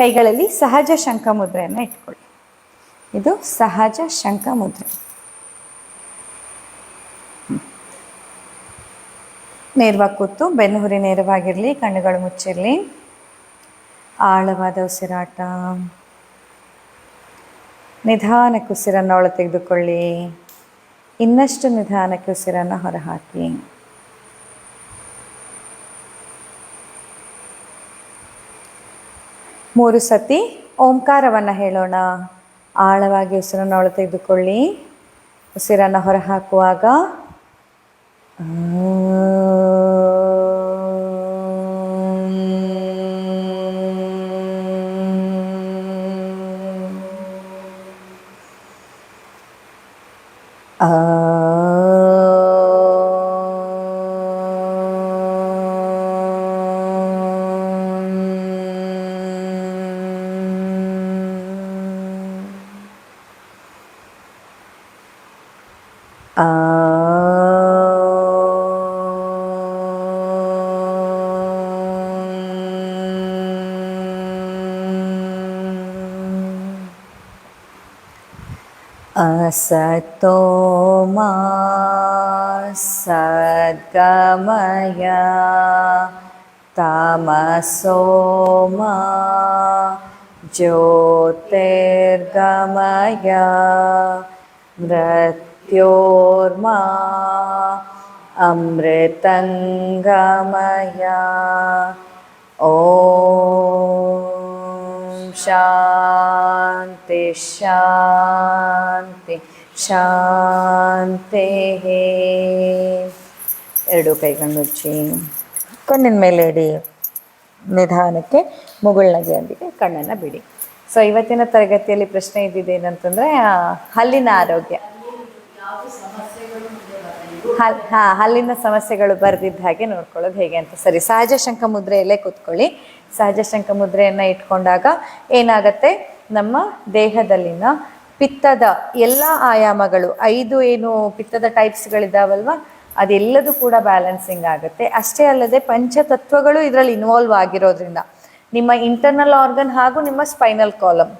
ಕೈಗಳಲ್ಲಿ ಸಹಜ ಶಂಖ ಮುದ್ರೆಯನ್ನು ಇಟ್ಕೊಳ್ಳಿ. ಇದು ಸಹಜ ಶಂಖ ಮುದ್ರೆ. ನೇರವಾಗಿ ಕೂತು ಬೆನ್ನುಹುರಿ ನೇರವಾಗಿರಲಿ, ಕಣ್ಣುಗಳು ಮುಚ್ಚಿರಲಿ. ಆಳವಾದ ಉಸಿರಾಟ. ನಿಧಾನಕ್ಕೆ ಉಸಿರನ್ನು ಒಳ ತೆಗೆದುಕೊಳ್ಳಿ. ಇನ್ನಷ್ಟು ನಿಧಾನಕ್ಕೆ ಉಸಿರನ್ನು ಹೊರಹಾಕಿ. ಮೂರು ಸತಿ ಓಂಕಾರವನ್ನು ಹೇಳೋಣ. ಆಳವಾಗಿ ಉಸಿರನ್ನು ಒಳ ತೆಗೆದುಕೊಳ್ಳಿ. ಉಸಿರನ್ನು ಹೊರಹಾಕುವಾಗ असतो मा सद्गमय तमसो मा ज्योतिर्गमय मृत्योर्मा अमृतङ्गमय ॐ ಶಾಂತಿ ಶಾಂತಿ ಶಾಂತಿ ಎರಡು ಕೈಗಳು ಮುಚ್ಚಿ. ಕಣ್ಣಿನ ಮೇಲೆ ಇಡಿ. ನಿಧಾನಕ್ಕೆ ಮುಗುಳ್ನಗೆಯೊಂದಿಗೆ ಕಣ್ಣನ್ನು ಬಿಡಿ. ಸೊ ಇವತ್ತಿನ ತರಗತಿಯಲ್ಲಿ ಪ್ರಶ್ನೆ ಇದ್ದಿದ್ದು ಏನಂತಂದರೆ ಹಲ್ಲಿನ ಆರೋಗ್ಯ. ಹಲ್, ಹಾಂ, ಹಲ್ಲಿನ ಸಮಸ್ಯೆಗಳು ಬರೆದಿದ್ದ ಹಾಗೆ ನೋಡ್ಕೊಳ್ಳೋದು ಹೇಗೆ ಅಂತ. ಸರಿ, ಸಹಜ ಶಂಕ ಮುದ್ರೆಯಲ್ಲೇ ಕೂತ್ಕೊಳ್ಳಿ. ಸಹಜ ಶಂಕ ಮುದ್ರೆಯನ್ನು ಇಟ್ಕೊಂಡಾಗ ಏನಾಗತ್ತೆ? ನಮ್ಮ ದೇಹದಲ್ಲಿನ ಪಿತ್ತದ ಎಲ್ಲ ಆಯಾಮಗಳು, ಐದು ಏನು ಪಿತ್ತದ ಟೈಪ್ಸ್ಗಳಿದ್ದಾವಲ್ವಾ ಅದೆಲ್ಲದೂ ಕೂಡ ಬ್ಯಾಲೆನ್ಸಿಂಗ್ ಆಗುತ್ತೆ. ಅಷ್ಟೇ ಅಲ್ಲದೆ ಪಂಚತತ್ವಗಳು ಇದರಲ್ಲಿ ಇನ್ವಾಲ್ವ್ ಆಗಿರೋದ್ರಿಂದ, ನಿಮ್ಮ ಇಂಟರ್ನಲ್ ಆರ್ಗನ್ ಹಾಗೂ ನಿಮ್ಮ ಸ್ಪೈನಲ್ ಕಾಲಮ್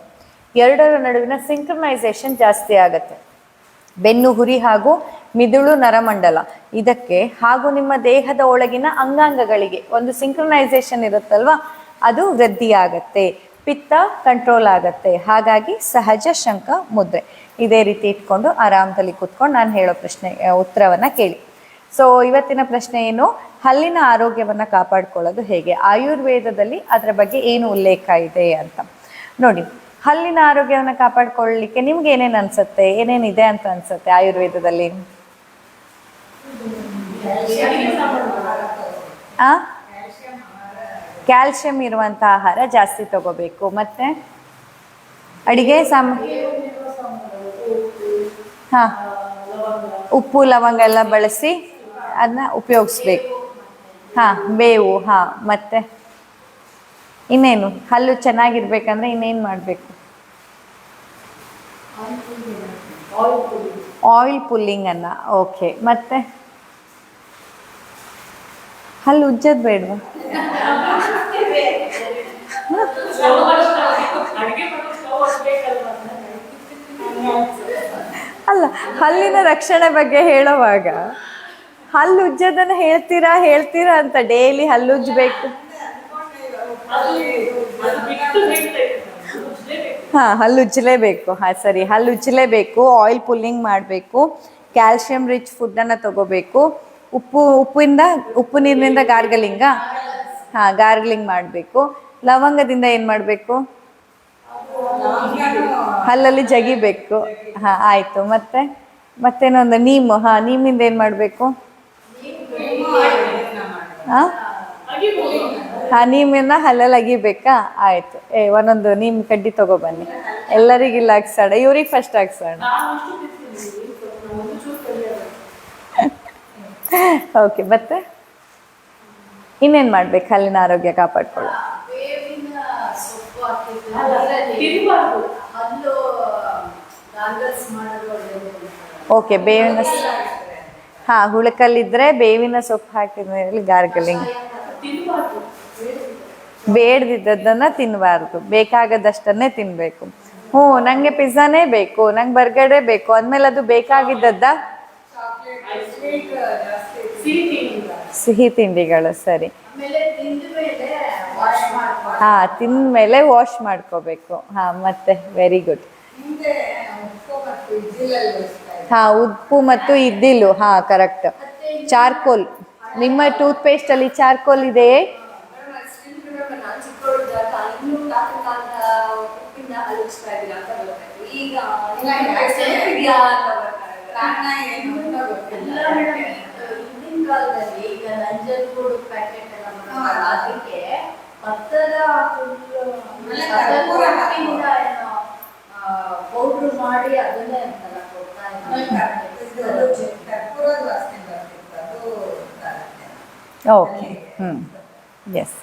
ಎರಡರ ನಡುವಿನ ಸಿಂಕ್ರನೈಸೇಷನ್ ಜಾಸ್ತಿ ಆಗುತ್ತೆ. ಬೆನ್ನು, ಹುರಿ ಹಾಗೂ ಮಿದುಳು ನರಮಂಡಲ, ಇದಕ್ಕೆ ಹಾಗೂ ನಿಮ್ಮ ದೇಹದ ಒಳಗಿನ ಅಂಗಾಂಗಗಳಿಗೆ ಒಂದು ಸಿಂಕ್ರನೈಸೇಷನ್ ಇರುತ್ತಲ್ವಾ? ಅದು ವೃದ್ಧಿಯಾಗತ್ತೆ. ಪಿತ್ತ ಕಂಟ್ರೋಲ್ ಆಗುತ್ತೆ. ಹಾಗಾಗಿ ಸಹಜ ಶಂಖ ಮುದ್ರೆ. ಇದೇ ರೀತಿ ಇಟ್ಕೊಂಡು ಆರಾಮದಲ್ಲಿ ಕೂತ್ಕೊಂಡು ನಾನು ಹೇಳೋ ಪ್ರಶ್ನೆ ಉತ್ತರವನ್ನು ಕೇಳಿ. ಸೊ ಇವತ್ತಿನ ಪ್ರಶ್ನೆ ಏನು? ಹಲ್ಲಿನ ಆರೋಗ್ಯವನ್ನು ಕಾಪಾಡಿಕೊಳ್ಳೋದು ಹೇಗೆ? ಆಯುರ್ವೇದದಲ್ಲಿ ಅದರ ಬಗ್ಗೆ ಏನು ಉಲ್ಲೇಖ ಇದೆ ಅಂತ. ನೋಡಿ, ಹಲ್ಲಿನ ಆರೋಗ್ಯವನ್ನು ಕಾಪಾಡಿಕೊಳ್ಳಲಿಕ್ಕೆ ನಿಮ್ಗೆ ಏನೇನು ಅನ್ಸುತ್ತೆ? ಏನೇನಿದೆ ಅಂತ ಅನ್ಸುತ್ತೆ ಆಯುರ್ವೇದದಲ್ಲಿ? ಆ? ಕ್ಯಾಲ್ಸಿಯಂ ಇರುವಂಥ ಆಹಾರ ಜಾಸ್ತಿ ತಗೋಬೇಕು. ಮತ್ತೆ? ಅಡಿಗೆ ಸಾಮ, ಹಾ. ಉಪ್ಪು, ಲವಂಗ ಎಲ್ಲ ಬಳಸಿ ಅದನ್ನ ಉಪಯೋಗಿಸ್ಬೇಕು. ಹಾ, ಬೇವು, ಹಾ. ಮತ್ತೆ? ಇನ್ನೇನು? ಹಲ್ಲು ಚೆನ್ನಾಗಿರ್ಬೇಕಂದ್ರೆ ಇನ್ನೇನು ಮಾಡಬೇಕು? ಆಯಿಲ್ ಪುಲ್ಲಿಂಗ್ ಅನ್ನ. ಓಕೆ. ಮತ್ತೆ? ಹಲ್ಲು ಉಜ್ಜದ್ ಬೇಡವಾ? ಅಲ್ಲ ಹಲ್ಲಿನ ರಕ್ಷಣೆ ಬಗ್ಗೆ ಹೇಳುವಾಗ ಹಲ್ಲು ಉಜ್ಜೋದನ್ನ ಹೇಳ್ತೀರಾ ಹೇಳ್ತೀರಾ ಅಂತ ಡೈಲಿ ಹಲ್ಲು ಉಜ್ಜಬೇಕು? ಹಾ ಹಲ್ಲು ಉಜ್ಜಲೇಬೇಕು. ಹಾ ಸರಿ ಹಲ್ಲು ಉಜ್ಜಲೇಬೇಕು ಆಯಿಲ್ ಪುಲ್ಲಿಂಗ್ ಮಾಡಬೇಕು ಕ್ಯಾಲ್ಸಿಯಂ ರಿಚ್ ಫುಡ್ಡನ್ನು ತಗೋಬೇಕು. ಉಪ್ಪು ಉಪ್ಪಿಂದ ಉಪ್ಪು ನೀರಿನಿಂದ ಗಾರ್ಗಲಿಂಗ? ಹಾ ಗಾರ್ಗ್ಲಿಂಗ್ ಮಾಡಬೇಕು. ಲವಂಗದಿಂದ ಏನು ಮಾಡಬೇಕು? ಹಲ್ಲಲ್ಲಿ ಜಗಿಬೇಕು. ಹಾ ಆಯಿತು. ಮತ್ತೆ? ಮತ್ತೇನೊಂದು? ನೀಮು. ಹಾ ನೀಮಿಂದ ಏನು ಮಾಡಬೇಕು? ಹಾ? ಹಾ ನೀಮನ್ನ ಹಲ್ಲಲ್ಲಿ ಅಗಿಬೇಕಾ? ಆಯ್ತು. ಏ ಒಂದೊಂದು ನೀಮ್ ಕಡ್ಡಿ ತಗೋ ಬನ್ನಿ. ಎಲ್ಲರಿಗಿಲ್ಲ ಹಾಕ್ಸೋಣ. ಇವ್ರಿಗೆ ಫಸ್ಟ್ ಹಾಕ್ಸೋಣ. ಓಕೆ ಮತ್ತೆ? ಇನ್ನೇನ್ ಮಾಡ್ಬೇಕು? ಅಲ್ಲಿನ ಆರೋಗ್ಯ ಕಾಪಾಡ್ಕೊಳ್ಳೋ ಓಕೆ ಬೇವಿನ ಹಾ, ಹುಳಕಲ್ಲಿದ್ರೆ ಬೇವಿನ ಸೊಪ್ಪು ಹಾಕಿದ್ಮೇಲೆ ಗಾರ್ಗಲಿಂಗ್ ಬೇಡದಿದ್ದದನ್ನ ತಿನ್ನಬಾರ್ದು ಬೇಕಾಗದಷ್ಟನ್ನೇ ತಿನ್ಬೇಕು. ಹ್ಞೂ, ನಂಗೆ ಪಿಜ್ಜಾನೇ ಬೇಕು. ನಂಗೆ ಬರ್ಗಡೆ ಬೇಕು. ಅಂದಮೇಲೆ ಅದು ಬೇಕಾಗಿದ್ದದ್ದ? ಸಿಹಿ ತಿಂಡಿಗಳು. ಸರಿ. ಹಾ ತಿಂದ ಮೇಲೆ ವಾಶ್ ಮಾಡ್ಕೋಬೇಕು. ಹಾ ಮತ್ತೆ ವೆರಿ ಗುಡ್ ಹಾ ಉಪ್ಪು ಮತ್ತು ಇದ್ದಿಲು ಹಾ ಕರೆಕ್ಟ್ ಚಾರ್ಕೋಲ್. ನಿಮ್ಮ ಟೂತ್ ಪೇಸ್ಟ್ ಅಲ್ಲಿ ಚಾರ್ಕೋಲ್ ಇದೆಯೇ. ಈಗ ಕಾಲದಲ್ಲಿ ಈಗ ನಂಜನಗೂಡು ಪ್ಯಾಕೆಟ್ ಎಲ್ಲ ಮಾಡ್ತಾರೆ. ಅದಕ್ಕೆ ಭತ್ತದ. ಪೌಡ್ರ್ ಮಾಡಿ ಅದನ್ನೇ ಅಂತೆಲ್ಲ ಕೊಡ್ತಾ ಇದ್ದಾರೆ. ಓಕೆ ಹ್ಞೂ ಎಸ್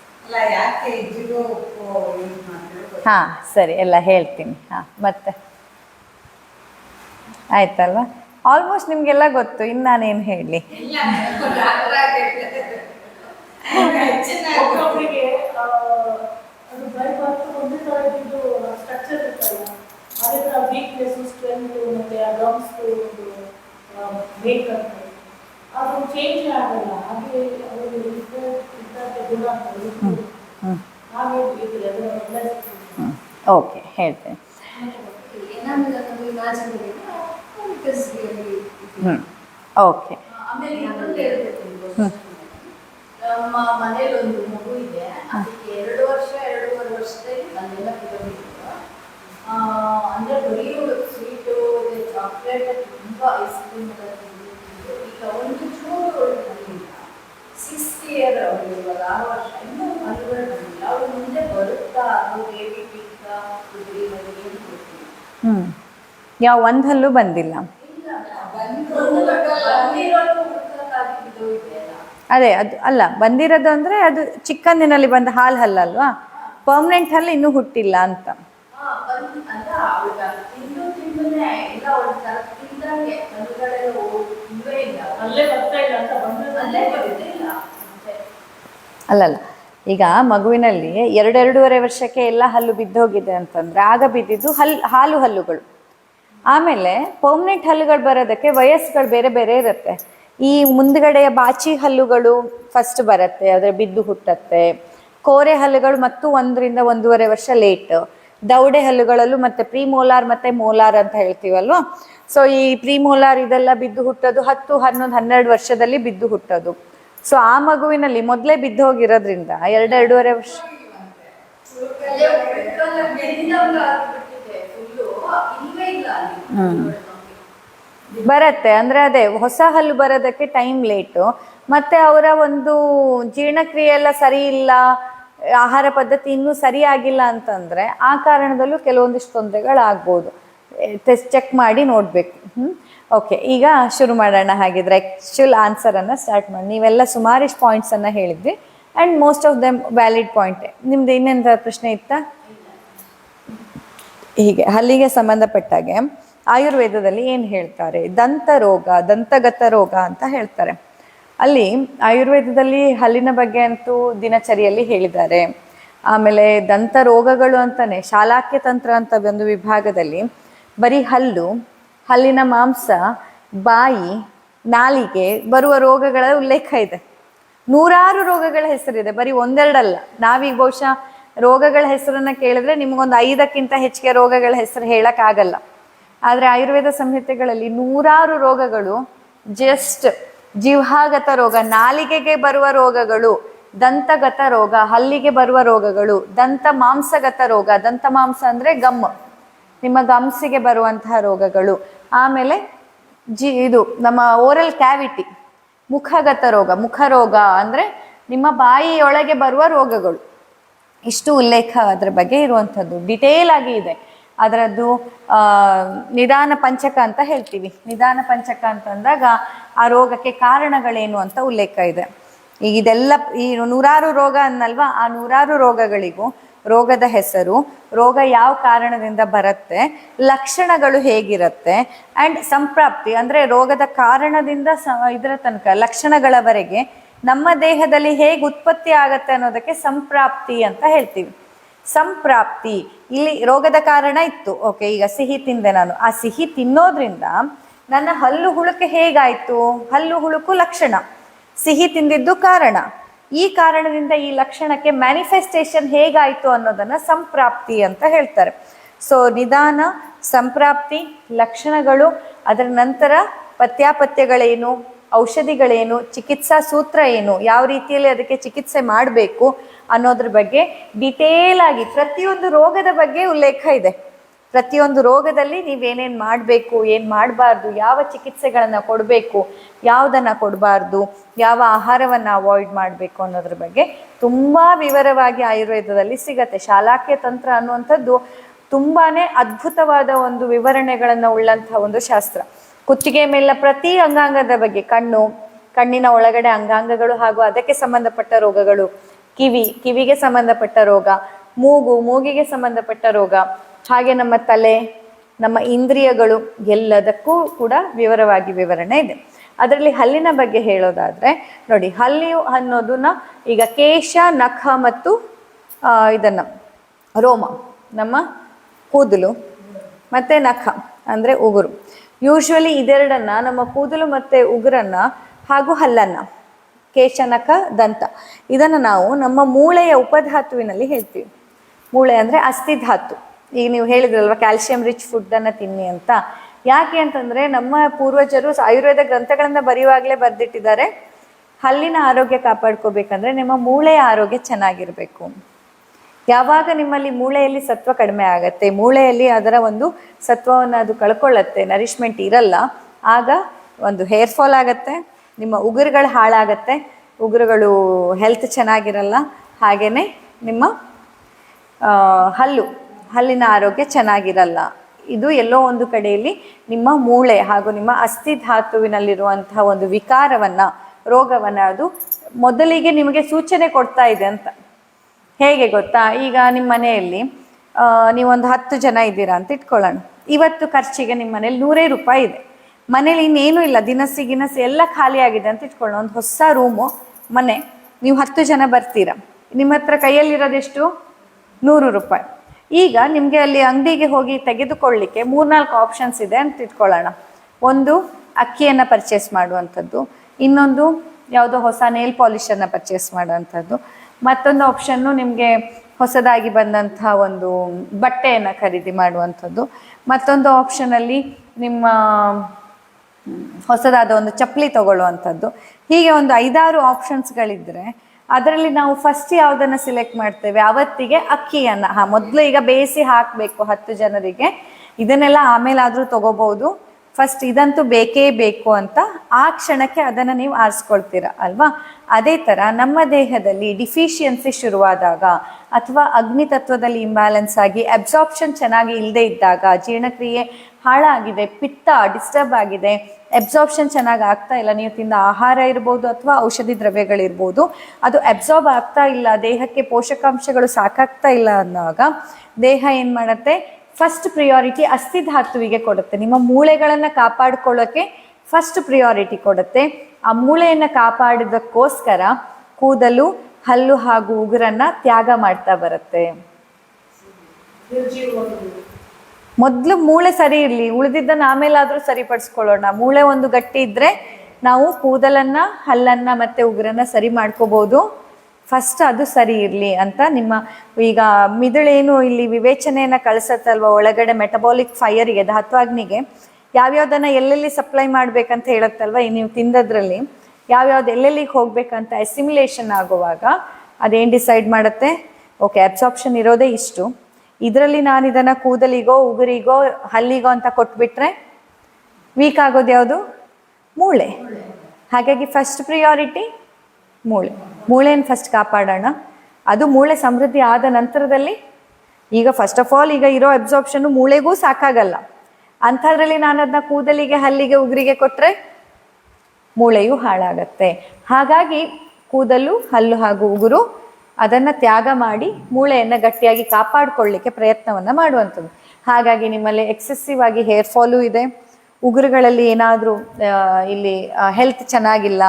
ಹಾ ಸರಿ ಎಲ್ಲ ಹೇಳ್ತೀನಿ. ಹಾ ಮತ್ತೆ? ಆಯ್ತಲ್ವಾ? ಆಲ್ಮೋಸ್ಟ್ ನಿಮಗೆಲ್ಲ ಗೊತ್ತು ಇನ್ನು ನಾನೇನು ಹೇಳಿ. ಓಕೆ ಹೇಳ್ತೇನೆ. ಹ್ಮ್. ಓಕೆ ಆಮೇಲೆ ಇನ್ನೊಂದು ಹೇಳ್ಬೇಕು ನಮ್ಮ ಮನೇಲಿ ಒಂದು ಮಗು ಇದೆ. ಅದಕ್ಕೆ ಎರಡು ವರ್ಷ ಎರಡೂವರೆ ವರ್ಷದಲ್ಲಿ ಅಲ್ಲೆಲ್ಲ ಕಿಲೋಮೀಟರ್ ಅಂದ್ರೆ ಬರೀ ಸ್ವೀಟು ಚಾಕ್ಲೇಟ್ ತುಂಬಾ ಐಸ್ ಕ್ರೀಮ್ ಎಲ್ಲ ತಿಂದು ಈಗ ಒಂದು ಚೂರು ಬಂದಿಲ್ಲ ಸಿಕ್ಸ್ ಇಯರ್ ಅವಳು ಇವಾಗ ಆರು ವರ್ಷ. ಇನ್ನೂ ಹಲ್ಲುಗಳು ಬಂದಿಲ್ಲ. ಅವಳು ಮುಂದೆ ಬರುತ್ತಾ? ಅದು ಬೇಬಿ ಟಿಕ್ಕ ಕುದುರೆ ಏನು ಹ್ಮ್. ಯಾವ ಒಂದು ಹಲ್ಲು ಬಂದಿಲ್ಲ ಇಲ್ಲ ಬಂದಿರೋದು ಹುಡುಕಾಗಿ ಬಿದ್ದೋಗಿದೆ ಅದೇ, ಅದು ಅಲ್ಲ, ಬಂದಿರೋದು ಅಂದರೆ ಅದು ಚಿಕ್ಕಂದಿನಲ್ಲಿ ಬಂದ ಹಾಲು ಹಲ್ಲಲ್ವಾ ಪರ್ಮನೆಂಟ್ ಹಲ್ಲು ಇನ್ನೂ ಹುಟ್ಟಿಲ್ಲ ಅಂತ. ಅಲ್ಲಲ್ಲ ಈಗ ಮಗುವಿನಲ್ಲಿ ಎರಡೆರಡೂವರೆ ವರ್ಷಕ್ಕೆ ಎಲ್ಲ ಹಲ್ಲು ಬಿದ್ದೋಗಿದೆ ಅಂತಂದ್ರೆ ಆಗ ಬಿದ್ದಿದ್ದು ಹಲ್, ಹಾಲು ಹಲ್ಲುಗಳು. ಆಮೇಲೆ ಪರ್ಮನೆಂಟ್ ಹಲ್ಲುಗಳು ಬರೋದಕ್ಕೆ ವಯಸ್ಸುಗಳು ಬೇರೆ ಬೇರೆ ಇರುತ್ತೆ. ಈ ಮುಂದ್ಗಡೆಯ ಬಾಚಿ ಹಲ್ಲುಗಳು ಫಸ್ಟ್ ಬರುತ್ತೆ, ಅದರ ಬಿದ್ದು ಹುಟ್ಟತ್ತೆ. ಕೋರೆ ಹಲ್ಲುಗಳು ಮತ್ತು ಒಂದರಿಂದ ಒಂದೂವರೆ ವರ್ಷ ಲೇಟ್ ದೌಡೆ ಹಲ್ಲುಗಳಲ್ಲೂ ಮತ್ತೆ ಪ್ರೀ ಮೋಲಾರ್ ಮತ್ತೆ ಮೋಲಾರ್ ಅಂತ ಹೇಳ್ತೀವಲ್ವಾ? ಸೊ ಈ ಪ್ರೀ ಮೋಲಾರ್ ಇದೆಲ್ಲ ಬಿದ್ದು ಹುಟ್ಟೋದು ಹತ್ತು, ಹನ್ನೊಂದು, ಹನ್ನೆರಡು ವರ್ಷದಲ್ಲಿ ಬಿದ್ದು ಹುಟ್ಟೋದು. ಸೊ ಆ ಮಗುವಿನಲ್ಲಿ ಮೊದಲೇ ಬಿದ್ದು ಹೋಗಿರೋದ್ರಿಂದ ಎರಡೆರಡೂವರೆ ವರ್ಷ ಬರತ್ತೆ. ಅಂದ್ರೆ ಅದೇ, ಹೊಸ ಹಲ್ಲು ಬರೋದಕ್ಕೆ ಟೈಮ್ ಲೇಟು ಮತ್ತೆ ಅವರ ಒಂದು ಜೀರ್ಣಕ್ರಿಯೆ ಎಲ್ಲ ಸರಿ ಇಲ್ಲ, ಆಹಾರ ಪದ್ಧತಿ ಇನ್ನೂ ಸರಿಯಾಗಿಲ್ಲ ಅಂತಂದ್ರೆ ಆ ಕಾರಣದಲ್ಲೂ ಕೆಲವೊಂದಿಷ್ಟು ತೊಂದರೆಗಳಾಗ್ಬೋದು. ಟೆಸ್ಟ್ ಚೆಕ್ ಮಾಡಿ ನೋಡಬೇಕು. ಹ್ಞೂ ಓಕೆ ಈಗ ಶುರು ಮಾಡೋಣ ಹಾಗಿದ್ರೆ ಆ್ಯಕ್ಚುಲ್ ಆನ್ಸರನ್ನು ಸ್ಟಾರ್ಟ್ ಮಾಡಿ, ನೀವೆಲ್ಲ ಸುಮಾರಿಷ್ಟು ಪಾಯಿಂಟ್ಸನ್ನು ಹೇಳಿದ್ವಿ and most of them valid ಪಾಯಿಂಟೇ ನಿಮ್ದು ಇನ್ನೆಂಥ ಪ್ರಶ್ನೆ ಇತ್ತಾ? ಹೀಗೆ, ಹಲ್ಲಿಗೆ ಸಂಬಂಧಪಟ್ಟಾಗೆ ಆಯುರ್ವೇದದಲ್ಲಿ ಏನು ಹೇಳ್ತಾರೆ? ದಂತ ರೋಗ, ದಂತಗತ ರೋಗ ಅಂತ ಹೇಳ್ತಾರೆ. ಅಲ್ಲಿ ಆಯುರ್ವೇದದಲ್ಲಿ ಹಲ್ಲಿನ ಬಗ್ಗೆ ಅಂತೂ ದಿನಚರಿಯಲ್ಲಿ ಹೇಳಿದ್ದಾರೆ. ಆಮೇಲೆ ದಂತ ರೋಗಗಳು ಅಂತಾನೆ ಶಾಲಾಕ್ಯ ತಂತ್ರ ಅಂತ ಒಂದು ವಿಭಾಗದಲ್ಲಿ ಬರೀ ಹಲ್ಲು, ಹಲ್ಲಿನ ಮಾಂಸ, ಬಾಯಿ, ನಾಲಿಗೆ ಬರುವ ರೋಗಗಳ ಉಲ್ಲೇಖ ಇದೆ. ನೂರಾರು ರೋಗಗಳ ಹೆಸರಿದೆ, ಬರೀ ಒಂದೆರಡಲ್ಲ. ನಾವೀಗ ಬಹುಶಃ ರೋಗಗಳ ಹೆಸರನ್ನ ಕೇಳಿದ್ರೆ ನಿಮಗೊಂದು ಐದಕ್ಕಿಂತ ಹೆಚ್ಚಿಗೆ ರೋಗಗಳ ಹೆಸರು ಹೇಳಕ್ಕಾಗಲ್ಲ. ಆದರೆ ಆಯುರ್ವೇದ ಸಂಹಿತೆಗಳಲ್ಲಿ ನೂರಾರು ರೋಗಗಳು ಜಸ್ಟ್ ಜಿವ್ಹಾಗತ ರೋಗ, ನಾಲಿಗೆಗೆ ಬರುವ ರೋಗಗಳು, ದಂತಗತ ರೋಗ, ಹಲ್ಲಿಗೆ ಬರುವ ರೋಗಗಳು, ದಂತ ಮಾಂಸಗತ ರೋಗ, ದಂತ ಮಾಂಸ ಅಂದ್ರೆ ಗಮ್. ನಿಮ್ಮ ಗಮ್ಸಿಗೆ ಬರುವಂತಹ ರೋಗಗಳು. ಆಮೇಲೆ ಜಿ ಇದು ನಮ್ಮ ಓರಲ್ ಕ್ಯಾವಿಟಿ, ಮುಖಗತ ರೋಗ ಮುಖ ರೋಗ ಅಂದ್ರೆ ನಿಮ್ಮ ಬಾಯಿಯೊಳಗೆ ಬರುವ ರೋಗಗಳು. ಇಷ್ಟು ಉಲ್ಲೇಖ ಅದರ ಬಗ್ಗೆ ಇರುವಂಥದ್ದು. ಡಿಟೇಲ್ ಆಗಿ ಇದೆ. ಅದರದ್ದು ನಿಧಾನ ಪಂಚಕ ಅಂತ ಹೇಳ್ತೀವಿ. ನಿಧಾನ ಪಂಚಕ ಅಂತಂದಾಗ ಆ ರೋಗಕ್ಕೆ ಕಾರಣಗಳೇನು ಅಂತ ಉಲ್ಲೇಖ ಇದೆ. ಈಗ ಇದೆಲ್ಲ, ಈ ನೂರಾರು ರೋಗ ಅನ್ನಲ್ವಾ? ಆ ನೂರಾರು ರೋಗಗಳಿಗೂ ರೋಗದ ಹೆಸರು, ರೋಗ ಯಾವ ಕಾರಣದಿಂದ ಬರುತ್ತೆ, ಲಕ್ಷಣಗಳು ಹೇಗಿರುತ್ತೆ ಆ್ಯಂಡ್ ಸಂಪ್ರಾಪ್ತಿ, ಅಂದರೆ ರೋಗದ ಕಾರಣದಿಂದ ಸ, ಇದರ ತನಕ, ಲಕ್ಷಣಗಳವರೆಗೆ ನಮ್ಮ ದೇಹದಲ್ಲಿ ಹೇಗೆ ಉತ್ಪತ್ತಿ ಆಗತ್ತೆ ಅನ್ನೋದಕ್ಕೆ ಸಂಪ್ರಾಪ್ತಿ ಅಂತ ಹೇಳ್ತೀವಿ. ಸಂಪ್ರಾಪ್ತಿ. ಇಲ್ಲಿ ರೋಗದ ಕಾರಣ ಇತ್ತು. ಓಕೆ ಈಗ ಸಿಹಿ ತಿಂದೆ ನಾನು. ಆ ಸಿಹಿ ತಿನ್ನೋದ್ರಿಂದ ನನ್ನ ಹಲ್ಲು ಹುಳುಕೆ ಹೇಗಾಯ್ತು? ಹಲ್ಲು ಹುಳುಕು ಲಕ್ಷಣ. ಸಿಹಿ ತಿಂದಿದ್ದು ಕಾರಣ. ಈ ಕಾರಣದಿಂದ ಈ ಲಕ್ಷಣಕ್ಕೆ ಮ್ಯಾನಿಫೆಸ್ಟೇಷನ್ ಹೇಗಾಯ್ತು ಅನ್ನೋದನ್ನ ಸಂಪ್ರಾಪ್ತಿ ಅಂತ ಹೇಳ್ತಾರೆ. ಸೊ ನಿಧಾನ, ಸಂಪ್ರಾಪ್ತಿ, ಲಕ್ಷಣಗಳು, ಅದರ ನಂತರ ಪಥ್ಯಾಪಥ್ಯಗಳೇನು ಔಷಧಿಗಳೇನು, ಚಿಕಿತ್ಸಾ ಸೂತ್ರ ಏನು, ಯಾವ ರೀತಿಯಲ್ಲಿ ಅದಕ್ಕೆ ಚಿಕಿತ್ಸೆ ಮಾಡಬೇಕು ಅನ್ನೋದ್ರ ಬಗ್ಗೆ ಡಿಟೇಲ್ ಆಗಿ ಪ್ರತಿಯೊಂದು ರೋಗದ ಬಗ್ಗೆ ಉಲ್ಲೇಖ ಇದೆ. ಪ್ರತಿಯೊಂದು ರೋಗದಲ್ಲಿ ನೀವೇನೇನು ಮಾಡಬೇಕು, ಏನು ಮಾಡಬಾರ್ದು, ಯಾವ ಚಿಕಿತ್ಸೆಗಳನ್ನು ಕೊಡಬೇಕು, ಯಾವುದನ್ನು ಕೊಡಬಾರ್ದು, ಯಾವ ಆಹಾರವನ್ನು ಅವಾಯ್ಡ್ ಮಾಡಬೇಕು ಅನ್ನೋದ್ರ ಬಗ್ಗೆ ತುಂಬ ವಿವರವಾಗಿ ಆಯುರ್ವೇದದಲ್ಲಿ ಸಿಗತ್ತೆ. ಶಾಲಾಕ್ಯ ತಂತ್ರ ಅನ್ನುವಂಥದ್ದು ತುಂಬಾ ಅದ್ಭುತವಾದ ಒಂದು ವಿವರಣೆಗಳನ್ನು ಉಳ್ಳಂಥ ಒಂದು ಶಾಸ್ತ್ರ. ಕುತ್ತಿಗೆ ಮೇಲಿನ ಪ್ರತಿ ಅಂಗಾಂಗದ ಬಗ್ಗೆ, ಕಣ್ಣು, ಕಣ್ಣಿನ ಒಳಗಡೆ ಅಂಗಾಂಗಗಳು ಹಾಗೂ ಅದಕ್ಕೆ ಸಂಬಂಧಪಟ್ಟ ರೋಗಗಳು, ಕಿವಿ, ಕಿವಿಗೆ ಸಂಬಂಧಪಟ್ಟ ರೋಗ, ಮೂಗು, ಮೂಗಿಗೆ ಸಂಬಂಧಪಟ್ಟ ರೋಗ, ಹಾಗೆ ನಮ್ಮ ತಲೆ, ನಮ್ಮ ಇಂದ್ರಿಯಗಳು ಎಲ್ಲದಕ್ಕೂ ಕೂಡ ವಿವರವಾಗಿ ವಿವರಣೆ ಇದೆ. ಅದರಲ್ಲಿ ಹಲ್ಲಿನ ಬಗ್ಗೆ ಹೇಳೋದಾದ್ರೆ, ನೋಡಿ, ಹಲ್ಲಿ ಅನ್ನೋದನ್ನ ಈಗ ಕೇಶ, ನಖ ಮತ್ತು ಇದನ್ನ, ರೋಮ, ನಮ್ಮ ಕೂದಲು, ಮತ್ತೆ ನಖ, ಅಂದ್ರೆ ಉಗುರು. ಯೂಶ್ವಲಿ ಇದೆರಡನ್ನ ನಮ್ಮ ಕೂದಲು ಮತ್ತೆ ಉಗುರನ್ನ ಹಾಗೂ ಹಲ್ಲನ್ನ, ಕೇಶನಕ, ದಂತ, ಇದನ್ನು ನಾವು ನಮ್ಮ ಮೂಳೆಯ ಉಪಧಾತುವಿನಲ್ಲಿ ಹೇಳ್ತೀವಿ. ಮೂಳೆ ಅಂದರೆ ಅಸ್ಥಿಧಾತು ಈಗ ನೀವು ಹೇಳಿದ್ರಲ್ವ ಕ್ಯಾಲ್ಸಿಯಂ ರಿಚ್ ಫುಡ್ಡನ್ನು ತಿನ್ನಿ ಅಂತ. ಯಾಕೆ ಅಂತಂದರೆ ನಮ್ಮ ಪೂರ್ವಜರು ಆಯುರ್ವೇದ ಗ್ರಂಥಗಳನ್ನು ಬರೆಯುವಾಗಲೇ ಬರೆದಿಟ್ಟಿದ್ದಾರೆ. ಹಲ್ಲಿನ ಆರೋಗ್ಯ ಕಾಪಾಡ್ಕೋಬೇಕಂದ್ರೆ ನಿಮ್ಮ ಮೂಳೆಯ ಆರೋಗ್ಯ ಚೆನ್ನಾಗಿರಬೇಕು. ಯಾವಾಗ ನಿಮ್ಮಲ್ಲಿ ಮೂಳೆಯಲ್ಲಿ ಸತ್ವ ಕಡಿಮೆ ಆಗತ್ತೆ, ಮೂಳೆಯಲ್ಲಿ ಅದರ ಒಂದು ಸತ್ವವನ್ನು ಅದು ಕಳ್ಕೊಳ್ಳತ್ತೆ ನರಿಶ್ಮೆಂಟ್ ಇರಲ್ಲ, ಆಗ ಒಂದು ಹೇರ್ ಫಾಲ್ ಆಗತ್ತೆ, ನಿಮ್ಮ ಉಗುರುಗಳು ಹಾಳಾಗತ್ತೆ, ಉಗುರುಗಳು ಹೆಲ್ತ್ ಚೆನ್ನಾಗಿರಲ್ಲ, ಹಾಗೇನೆ ನಿಮ್ಮ ಹಲ್ಲು, ಹಲ್ಲಿನ ಆರೋಗ್ಯ ಚೆನ್ನಾಗಿರಲ್ಲ. ಇದು ಎಲ್ಲೋ ಒಂದು ಕಡೆಯಲ್ಲಿ ನಿಮ್ಮ ಮೂಳೆ ಹಾಗೂ ನಿಮ್ಮ ಅಸ್ಥಿ ಧಾತುವಿನಲ್ಲಿರುವಂತಹ ಒಂದು ವಿಕಾರವನ್ನ, ರೋಗವನ್ನ ಅದು ಮೊದಲಿಗೆ ನಿಮಗೆ ಸೂಚನೆ ಕೊಡ್ತಾ ಇದೆ ಅಂತ. ಹೇಗೆ ಗೊತ್ತಾ? ಈಗ ನಿಮ್ಮ ಮನೆಯಲ್ಲಿ ನೀವೊಂದು ಹತ್ತು ಜನ ಇದ್ದೀರಾ ಅಂತ ಇಟ್ಕೊಳ್ಳೋಣ. ಇವತ್ತು ಖರ್ಚಿಗೆ ನಿಮ್ಮ ಮನೇಲಿ ನೂರೇ ರೂಪಾಯಿ ಇದೆ. ಮನೇಲಿ ಇನ್ನೇನು ಇಲ್ಲ. ದಿನಸಿ, ಗಿನಸಿ ಎಲ್ಲ ಖಾಲಿಯಾಗಿದೆ ಅಂತ ಇಟ್ಕೊಳ್ಳೋಣ. ಒಂದು ಹೊಸ ರೂಮು, ಮನೆ. ನೀವು ಹತ್ತು ಜನ ಬರ್ತೀರಾ. ನಿಮ್ಮ ಹತ್ರ ಕೈಯಲ್ಲಿರೋದೆಷ್ಟು ನೂರು ರೂಪಾಯಿ. ಈಗ ನಿಮಗೆ ಅಲ್ಲಿ ಅಂಗಡಿಗೆ ಹೋಗಿ ತೆಗೆದುಕೊಳ್ಳಿಕ್ಕೆ ಮೂರ್ನಾಲ್ಕು ಆಪ್ಷನ್ಸ್ ಇದೆ ಅಂತ ಇಟ್ಕೊಳ್ಳೋಣ. ಒಂದು, ಅಕ್ಕಿಯನ್ನು ಪರ್ಚೇಸ್ ಮಾಡುವಂಥದ್ದು. ಇನ್ನೊಂದು, ಯಾವುದೋ ಹೊಸ ನೇಲ್ ಪಾಲಿಷನ್ನು ಪರ್ಚೇಸ್ ಮಾಡುವಂಥದ್ದು. ಮತ್ತೊಂದು ಆಪ್ಷನ್ನು ನಿಮಗೆ ಹೊಸದಾಗಿ ಬಂದಂಥ ಒಂದು ಬಟ್ಟೆಯನ್ನು ಖರೀದಿ ಮಾಡುವಂಥದ್ದು. ಮತ್ತೊಂದು ಆಪ್ಷನಲ್ಲಿ ನಿಮ್ಮ ಹೊಸದಾದ ಒಂದು ಚಪ್ಪಲಿ ತಗೊಳ್ಳುವಂಥದ್ದು. ಹೀಗೆ ಒಂದು ಐದಾರು ಆಪ್ಷನ್ಸ್ಗಳಿದ್ದರೆ ಅದರಲ್ಲಿ ನಾವು ಫಸ್ಟ್ ಯಾವುದನ್ನು ಸಿಲೆಕ್ಟ್ ಮಾಡ್ತೇವೆ? ಅವತ್ತಿಗೆ ಅಕ್ಕಿಯನ್ನು. ಹಾ, ಮೊದಲು ಈಗ ಬೇಯಿಸಿ ಹಾಕಬೇಕು ಹತ್ತು ಜನರಿಗೆ. ಇದನ್ನೆಲ್ಲ ಆಮೇಲಾದರೂ ತಗೋಬಹುದು. ಫಸ್ಟ್ ಇದಂತೂ ಬೇಕೇ ಬೇಕು ಅಂತ ಆ ಕ್ಷಣಕ್ಕೆ ಅದನ್ನು ನೀವು ಆರಿಸ್ಕೊಳ್ತೀರ, ಅಲ್ವಾ? ಅದೇ ಥರ ನಮ್ಮ ದೇಹದಲ್ಲಿ ಡಿಫಿಷಿಯನ್ಸಿ ಶುರುವಾದಾಗ ಅಥವಾ ಅಗ್ನಿ ತತ್ವದಲ್ಲಿ ಇಂಬ್ಯಾಲೆನ್ಸ್ ಆಗಿ ಅಬ್ಸಾರ್ಪ್ಷನ್ ಚೆನ್ನಾಗಿ ಇಲ್ಲದೆ ಇದ್ದಾಗ, ಜೀರ್ಣಕ್ರಿಯೆ ಹಾಳಾಗಿದೆ, ಪಿತ್ತ ಡಿಸ್ಟರ್ಬ್ ಆಗಿದೆ ಅಬ್ಸಾರ್ಪ್ಷನ್ ಚೆನ್ನಾಗಿ ಆಗ್ತಾ ಇಲ್ಲ, ನೀವು ತಿಂದ ಆಹಾರ ಇರ್ಬೋದು ಅಥವಾ ಔಷಧಿ ದ್ರವ್ಯಗಳಿರ್ಬೋದು, ಅದು ಅಬ್ಸಾರ್ಬ್ ಆಗ್ತಾ ಇಲ್ಲ, ದೇಹಕ್ಕೆ ಪೋಷಕಾಂಶಗಳು ಸಾಕಾಗ್ತಾ ಇಲ್ಲ ಅನ್ನುವಾಗ ದೇಹ ಏನು ಮಾಡುತ್ತೆ? ಫಸ್ಟ್ ಪ್ರಿಯಾರಿಟಿ ಅಸ್ಥಿ ಧಾತುವಿಗೆ ಕೊಡುತ್ತೆ. ನಿಮ್ಮ ಮೂಳೆಗಳನ್ನು ಕಾಪಾಡಿಕೊಳ್ಳೋಕೆ ಫಸ್ಟ್ ಪ್ರಿಯಾರಿಟಿ ಕೊಡುತ್ತೆ. ಆ ಮೂಳೆಯನ್ನು ಕಾಪಾಡಿದಕ್ಕೋಸ್ಕರ ಕೂದಲು, ಹಲ್ಲು ಹಾಗೂ ಉಗುರನ್ನ ತ್ಯಾಗ ಮಾಡ್ತಾ ಬರುತ್ತೆ. ಮೊದಲು ಮೂಳೆ ಸರಿ ಇರಲಿ, ಉಳಿದಿದ್ದನ್ನ ಆಮೇಲಾದರೂ ಸರಿಪಡಿಸ್ಕೊಳ್ಳೋಣ. ಮೂಳೆ ಒಂದು ಗಟ್ಟಿ ಇದ್ರೆ ನಾವು ಕೂದಲನ್ನ, ಹಲ್ಲನ್ನ ಮತ್ತೆ ಉಗುರನ್ನ ಸರಿ ಮಾಡ್ಕೋಬಹುದು ಫಸ್ಟ್ ಅದು ಸರಿ ಇರಲಿ ಅಂತ ನಿಮ್ಮ ಈಗ ಮಿದುಳೇನು ಇಲ್ಲಿ ವಿವೇಚನೆಯನ್ನ ಕಳಿಸತ್ತಲ್ವ? ಒಳಗಡೆ ಮೆಟಬಾಲಿಕ್ ಫೈಯರಿಗೆ ಧಾತ್ವಾಗ್ನಿಗೆ ಯಾವ್ಯಾವ್ದನ್ನ ಎಲ್ಲೆಲ್ಲಿ ಸಪ್ಲೈ ಮಾಡ್ಬೇಕಂತ ಹೇಳುತ್ತಲ್ವ? ಈ ನೀವು ತಿಂದದ್ರಲ್ಲಿ ಯಾವ್ಯಾವ್ದು ಎಲ್ಲೆಲ್ಲಿಗೆ ಹೋಗ್ಬೇಕಂತ ಅಸಿಮ್ಯುಲೇಷನ್ ಆಗುವಾಗ ಅದೇನು ಡಿಸೈಡ್ ಮಾಡುತ್ತೆ? ಓಕೆ ಅಬ್ಸಾರ್ಪ್ಷನ್ ಇರೋದೇ ಇಷ್ಟು. ಇದರಲ್ಲಿ ನಾನು ಇದನ್ನ ಕೂದಲಿಗೋ, ಉಗುರಿಗೋ, ಹಲ್ಲಿಗೋ ಅಂತ ಕೊಟ್ಬಿಟ್ರೆ ವೀಕ್ ಆಗೋದು ಯಾವುದು? ಮೂಳೆ. ಹಾಗಾಗಿ ಫಸ್ಟ್ ಪ್ರಿಯಾರಿಟಿ ಮೂಳೆ. ಮೂಳೆಯನ್ನು ಫಸ್ಟ್ ಕಾಪಾಡೋಣ. ಅದು ಮೂಳೆ ಸಮೃದ್ಧಿ ಆದ ನಂತರದಲ್ಲಿ ಈಗ ಫಸ್ಟ್ ಆಫ್ ಆಲ್ ಈಗ ಇರೋ ಅಬ್ಸಾರ್ಪ್ಷನ್ ಮೂಳೆಗೂ ಸಾಕಾಗಲ್ಲ. ಅಂಥದ್ರಲ್ಲಿ ನಾನು ಅದನ್ನ ಕೂದಲಿಗೆ, ಹಲ್ಲಿಗೆ, ಉಗುರಿಗೆ ಕೊಟ್ಟರೆ ಮೂಳೆಯು ಹಾಳಾಗತ್ತೆ. ಹಾಗಾಗಿ ಕೂದಲು, ಹಲ್ಲು ಹಾಗೂ ಉಗುರು ಅದನ್ನು ತ್ಯಾಗ ಮಾಡಿ ಮೂಳೆಯನ್ನು ಗಟ್ಟಿಯಾಗಿ ಕಾಪಾಡಿಕೊಳ್ಳಿಕ್ಕೆ ಪ್ರಯತ್ನವನ್ನು ಮಾಡುವಂಥದ್ದು. ಹಾಗಾಗಿ ನಿಮ್ಮಲ್ಲಿ ಎಕ್ಸೆಸಿವ್ ಆಗಿ ಹೇರ್ ಫಾಲು ಇದೆ. ಉಗುರುಗಳಲ್ಲಿ ಏನಾದರೂ ಇಲ್ಲಿ ಹೆಲ್ತ್ ಚೆನ್ನಾಗಿಲ್ಲ,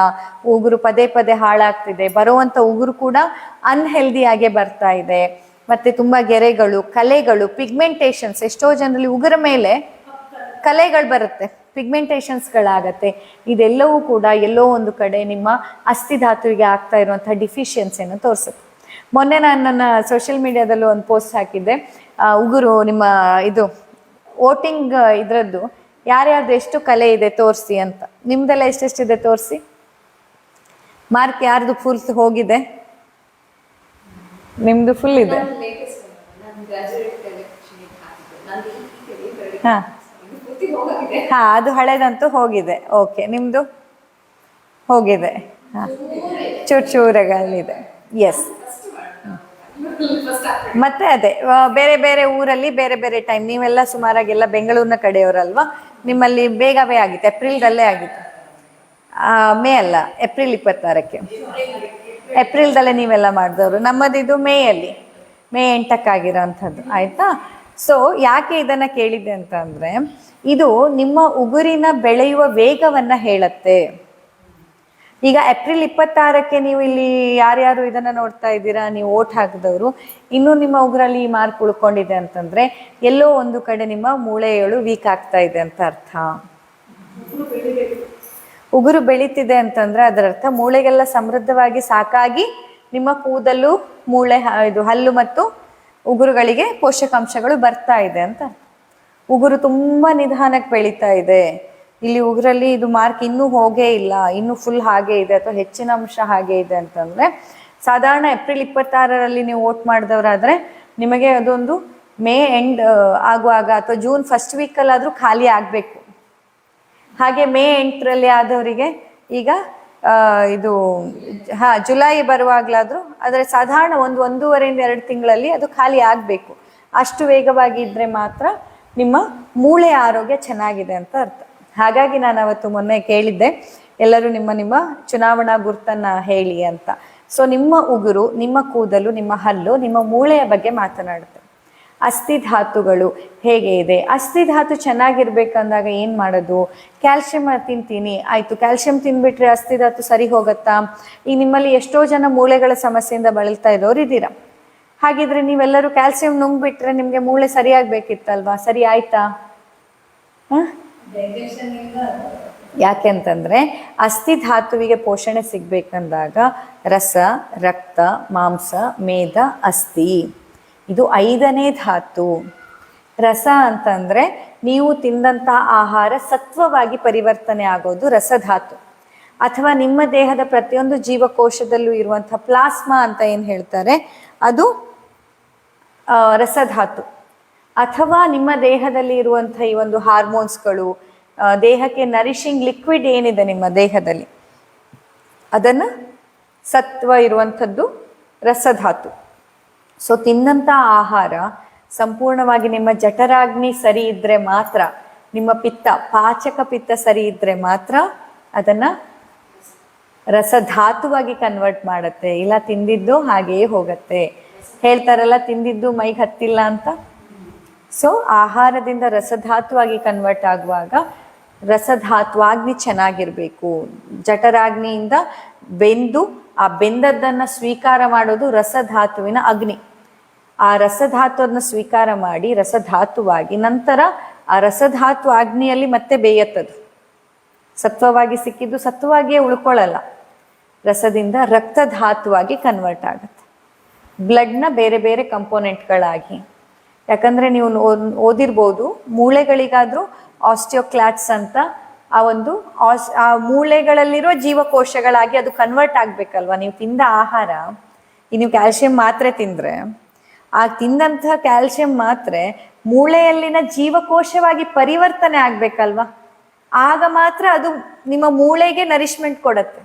ಉಗುರು ಪದೇ ಪದೇ ಹಾಳಾಗ್ತಿದೆ ಬರುವಂಥ ಉಗುರು ಕೂಡ ಅನ್ಹೆಲ್ದಿಯಾಗೆ ಬರ್ತಾ ಇದೆ. ಮತ್ತೆ ತುಂಬ ಗೆರೆಗಳು, ಕಲೆಗಳು ಪಿಗ್ಮೆಂಟೇಷನ್ಸ್ ಎಷ್ಟೋ ಜನರಲ್ಲಿ ಉಗುರ ಮೇಲೆ ಕಲೆಗಳು ಬರುತ್ತೆ ಪಿಗ್ಮೆಂಟೇಷನ್ಸ್ಗಳಾಗತ್ತೆ ಇದೆಲ್ಲವೂ ಕೂಡ ಎಲ್ಲೋ ಒಂದು ಕಡೆ ನಿಮ್ಮ ಅಸ್ಥಿಧಾತುವಿಗೆ ಆಗ್ತಾ ಇರುವಂಥ ಡಿಫಿಷಿಯನ್ಸಿಯನ್ನು ತೋರಿಸುತ್ತೆ. ಮೊನ್ನೆ ನಾನು ನನ್ನ ಸೋಷಿಯಲ್ ಮೀಡಿಯಾದಲ್ಲೂ ಒಂದು ಪೋಸ್ಟ್ ಹಾಕಿದ್ದೆ. ಉಗುರು ನಿಮ್ಮ, ಇದು, ವೋಟಿಂಗ್ ಇದರದ್ದು ಯಾರ್ಯಾರ್ದು ಎಷ್ಟು ಕಲೆ ಇದೆ ತೋರಿಸಿ ಅಂತ. ನಿಮ್ದೆಲ್ಲ ಎಷ್ಟೆಷ್ಟಿದೆ ತೋರಿಸಿ? ಮಾರ್ಕ್ ಯಾರ್ದು ಫುಲ್ ಹೋಗಿದೆ? ನಿಮ್ದು ಫುಲ್ ಇದೆ? ಹಾ. ಹಾ ಅದು ಹಳೆದಂತೂ ಹೋಗಿದೆ. ಓಕೆ ನಿಮ್ದು? ಹೋಗಿದೆ. ಹಾ. ಚೂರು ಚೂರಗಳಿದೆ ಎಸ್ ಮತ್ತೆ ಅದೇ ಬೇರೆ ಬೇರೆ ಊರಲ್ಲಿ ಬೇರೆ ಬೇರೆ ಟೈಮ್ ನೀವೆಲ್ಲ ಸುಮಾರಾಗೆಲ್ಲ ಬೆಂಗಳೂರಿನ ಕಡೆಯವರಲ್ವಾ? ನಿಮ್ಮಲ್ಲಿ ಬೇಗವೇ ಆಗಿತ್ತು, ಏಪ್ರಿಲ್ದಲ್ಲೇ ಆಗಿತ್ತು. ಮೇ ಅಲ್ಲ, ಏಪ್ರಿಲ್ ಇಪ್ಪತ್ತಾರಕ್ಕೆ. ಏಪ್ರಿಲ್ದಲ್ಲೇ ನೀವೆಲ್ಲ ಮಾಡಿದವರು, ನಮ್ಮದಿದು ಮೇಯಲ್ಲಿ, ಮೇ ಎಂಟಕ್ಕಾಗಿರೋ ಅಂಥದ್ದು ಆಯಿತಾ? ಸೊ ಯಾಕೆ ಇದನ್ನು ಕೇಳಿದೆ ಅಂತಂದರೆ, ಇದು ನಿಮ್ಮ ಉಗುರಿನ ಬೆಳೆಯುವ ವೇಗವನ್ನು ಹೇಳುತ್ತೆ. ಈಗ ಏಪ್ರಿಲ್ ಇಪ್ಪತ್ತಾರಕ್ಕೆ ನೀವು ಇಲ್ಲಿ ಯಾರ್ಯಾರು ಇದನ್ನ ನೋಡ್ತಾ ಇದ್ದೀರಾ, ನೀವು ಓಟ್ ಹಾಕಿದವರು, ಇನ್ನೂ ನಿಮ್ಮ ಉಗುರಲ್ಲಿ ಈ ಮಾರ್ಕ್ ಉಳ್ಕೊಂಡಿದೆ ಅಂತಂದ್ರೆ ಎಲ್ಲೋ ಒಂದು ಕಡೆ ನಿಮ್ಮ ಮೂಳೆಗಳು ವೀಕ್ ಆಗ್ತಾ ಇದೆ ಅಂತ ಅರ್ಥ. ಉಗುರು ಬೆಳೀತಿದೆ ಅಂತಂದ್ರೆ ಅದರ ಅರ್ಥ, ಮೂಳೆಗೆಲ್ಲ ಸಮೃದ್ಧವಾಗಿ ಸಾಕಾಗಿ ನಿಮ್ಮ ಕೂದಲು, ಮೂಳೆ ಇದು ಹಲ್ಲು ಮತ್ತು ಉಗುರುಗಳಿಗೆ ಪೋಷಕಾಂಶಗಳು ಬರ್ತಾ ಇದೆ ಅಂತ ಉಗುರು ತುಂಬಾ ನಿಧಾನಕ್ಕೆ ಬೆಳೀತಾ ಇದೆ. ಇಲ್ಲಿ ಉಗ್ರಲ್ಲಿ ಇದು ಮಾರ್ಕ್ ಇನ್ನೂ ಹೋಗೇ ಇಲ್ಲ, ಇನ್ನೂ ಫುಲ್ ಹಾಗೆ ಇದೆ ಅಥವಾ ಹೆಚ್ಚಿನ ಅಂಶ ಹಾಗೆ ಇದೆ ಅಂತಂದ್ರೆ, ಸಾಧಾರಣ ಏಪ್ರಿಲ್ ಇಪ್ಪತ್ತಾರರಲ್ಲಿ ನೀವು ವೋಟ್ ಮಾಡಿದವರಾದ್ರೆ ನಿಮಗೆ ಅದೊಂದು ಮೇ ಎಂಡ್ ಆಗುವಾಗ ಅಥವಾ ಜೂನ್ ಫಸ್ಟ್ ವೀಕಲ್ಲಾದರೂ ಖಾಲಿ ಆಗಬೇಕು. ಹಾಗೆ ಮೇ ಎಂಟರಲ್ಲಿ ಆದವರಿಗೆ ಈಗ ಇದು, ಹಾ, ಜುಲೈ ಬರುವಾಗಲಾದರೂ ಆದರೆ ಸಾಧಾರಣ ಒಂದು ಒಂದೂವರೆಯಿಂದ ಎರಡು ತಿಂಗಳಲ್ಲಿ ಅದು ಖಾಲಿ ಆಗಬೇಕು. ಅಷ್ಟು ವೇಗವಾಗಿ ಇದ್ರೆ ಮಾತ್ರ ನಿಮ್ಮ ಮೂಳೆ ಆರೋಗ್ಯ ಚೆನ್ನಾಗಿದೆ ಅಂತ ಅರ್ಥ. ಹಾಗಾಗಿ ನಾನು ಅವತ್ತು ಮೊನ್ನೆ ಕೇಳಿದ್ದೆ, ಎಲ್ಲರೂ ನಿಮ್ಮ ನಿಮ್ಮ ಚುನಾವಣಾ ಗುರ್ತನ್ನ ಹೇಳಿ ಅಂತ. ಸೊ ನಿಮ್ಮ ಉಗುರು, ನಿಮ್ಮ ಕೂದಲು, ನಿಮ್ಮ ಹಲ್ಲು, ನಿಮ್ಮ ಮೂಳೆಯ ಬಗ್ಗೆ ಮಾತನಾಡುತ್ತೆ. ಅಸ್ಥಿಧಾತುಗಳು ಹೇಗೆ ಇದೆ? ಅಸ್ಥಿಧಾತು ಚೆನ್ನಾಗಿರ್ಬೇಕಂದಾಗ ಏನು ಮಾಡೋದು? ಕ್ಯಾಲ್ಶಿಯಂ ತಿಂತೀನಿ, ಆಯಿತು. ಕ್ಯಾಲ್ಶಿಯಂ ತಿನ್ಬಿಟ್ರೆ ಅಸ್ಥಿಧಾತು ಸರಿ ಹೋಗುತ್ತಾ? ಈ ನಿಮ್ಮಲ್ಲಿ ಎಷ್ಟೋ ಜನ ಮೂಳೆಗಳ ಸಮಸ್ಯೆಯಿಂದ ಬಳಲ್ತಾ ಇರೋರು ಇದ್ದೀರಾ? ಹಾಗಿದ್ರೆ ನೀವೆಲ್ಲರೂ ಕ್ಯಾಲ್ಸಿಯಂ ನುಂಗ್ಬಿಟ್ರೆ ನಿಮಗೆ ಮೂಳೆ ಸರಿಯಾಗಬೇಕಿತ್ತಲ್ವಾ? ಸರಿ ಆಯ್ತಾ? ಹಾಂ? ಯಾಕೆಂತಂದ್ರೆ ಅಸ್ಥಿ ಧಾತುವಿಗೆ ಪೋಷಣೆ ಸಿಗ್ಬೇಕಂದಾಗ ರಸ, ರಕ್ತ, ಮಾಂಸ, ಮೇದ, ಅಸ್ಥಿ. ಇದು ಐದನೇ ಧಾತು. ರಸ ಅಂತಂದ್ರೆ ನೀವು ತಿಂದಂತಹ ಆಹಾರ ಸತ್ವವಾಗಿ ಪರಿವರ್ತನೆ ಆಗೋದು ರಸಧಾತು. ಅಥವಾ ನಿಮ್ಮ ದೇಹದ ಪ್ರತಿಯೊಂದು ಜೀವಕೋಶದಲ್ಲೂ ಇರುವಂತಹ ಪ್ಲಾಸ್ಮಾ ಅಂತ ಏನು ಹೇಳ್ತಾರೆ? ಅದು ರಸಧಾತು. ಅಥವಾ ನಿಮ್ಮ ದೇಹದಲ್ಲಿ ಇರುವಂಥ ಈ ಒಂದು ಹಾರ್ಮೋನ್ಸ್ಗಳು ದೇಹಕ್ಕೆ ನರಿಶಿಂಗ್ ಲಿಕ್ವಿಡ್ ಏನಿದೆ ನಿಮ್ಮ ದೇಹದಲ್ಲಿ, ಅದನ್ನು ಸತ್ವ ಇರುವಂಥದ್ದು ರಸಧಾತು. ಸೊ, ತಿನ್ನಂಥ ಆಹಾರ ಸಂಪೂರ್ಣವಾಗಿ ನಿಮ್ಮ ಜಠರಾಗ್ನಿ ಸರಿ ಇದ್ದರೆ ಮಾತ್ರ, ನಿಮ್ಮ ಪಿತ್ತ, ಪಾಚಕ ಪಿತ್ತ ಸರಿ ಇದ್ದರೆ ಮಾತ್ರ ಅದನ್ನ ರಸಧಾತುವಾಗಿ ಕನ್ವರ್ಟ್ ಮಾಡುತ್ತೆ. ಇಲ್ಲ, ತಿಂದಿದ್ದು ಹಾಗೆಯೇ ಹೋಗುತ್ತೆ. ಹೇಳ್ತಾರಲ್ಲ, ತಿಂದಿದ್ದು ಮೈಗೆ ಹತ್ತಿಲ್ಲ ಅಂತ? ಸೊ ಆಹಾರದಿಂದ ರಸಧಾತುವಾಗಿ ಕನ್ವರ್ಟ್ ಆಗುವಾಗ ರಸಧಾತುವಾಗ್ನಿ ಚೆನ್ನಾಗಿರ್ಬೇಕು. ಜಠರಾಗ್ನಿಯಿಂದ ಬೆಂದು ಆ ಬೆಂದದ್ದನ್ನು ಸ್ವೀಕಾರ ಮಾಡೋದು ರಸಧಾತುವಿನ ಅಗ್ನಿ. ಆ ರಸಧಾತುವನ್ನು ಸ್ವೀಕಾರ ಮಾಡಿ ರಸಧಾತುವಾಗಿ ನಂತರ ಆ ರಸಧಾತು ಅಗ್ನಿಯಲ್ಲಿ ಮತ್ತೆ ಬೇಯತ್ತದು. ಸತ್ವವಾಗಿ ಸಿಕ್ಕಿದ್ದು ಸತ್ವವಾಗಿಯೇ ಉಳ್ಕೊಳ್ಳಲ್ಲ. ರಸದಿಂದ ರಕ್ತಧಾತುವಾಗಿ ಕನ್ವರ್ಟ್ ಆಗುತ್ತೆ. ಬ್ಲಡ್ನ ಬೇರೆ ಬೇರೆ ಕಂಪೋನೆಂಟ್ಗಳಾಗಿ ಯಾಕಂದ್ರೆ ನೀವು ಓದಿರ್ಬೋದು ಮೂಳೆಗಳಿಗಾದ್ರೂ ಆಸ್ಟಿಯೋಕ್ಲಾಟ್ಸ್ ಅಂತ ಆ ಒಂದು ಆಸ್ ಆ ಮೂಳೆಗಳಲ್ಲಿರೋ ಜೀವಕೋಶಗಳಾಗಿ ಅದು ಕನ್ವರ್ಟ್ ಆಗ್ಬೇಕಲ್ವಾ? ನೀವು ತಿಂದ ಆಹಾರ ಈ ನೀವು ಕ್ಯಾಲ್ಸಿಯಂ ಮಾತ್ರೆ ತಿಂದ್ರೆ ಆ ತಿಂದಂತಹ ಕ್ಯಾಲ್ಸಿಯಂ ಮಾತ್ರೆ ಮೂಳೆಯಲ್ಲಿನ ಜೀವಕೋಶವಾಗಿ ಪರಿವರ್ತನೆ ಆಗ್ಬೇಕಲ್ವಾ? ಆಗ ಮಾತ್ರ ಅದು ನಿಮ್ಮ ಮೂಳೆಗೆ ನರಿಶ್ಮೆಂಟ್ ಕೊಡತ್ತೆ.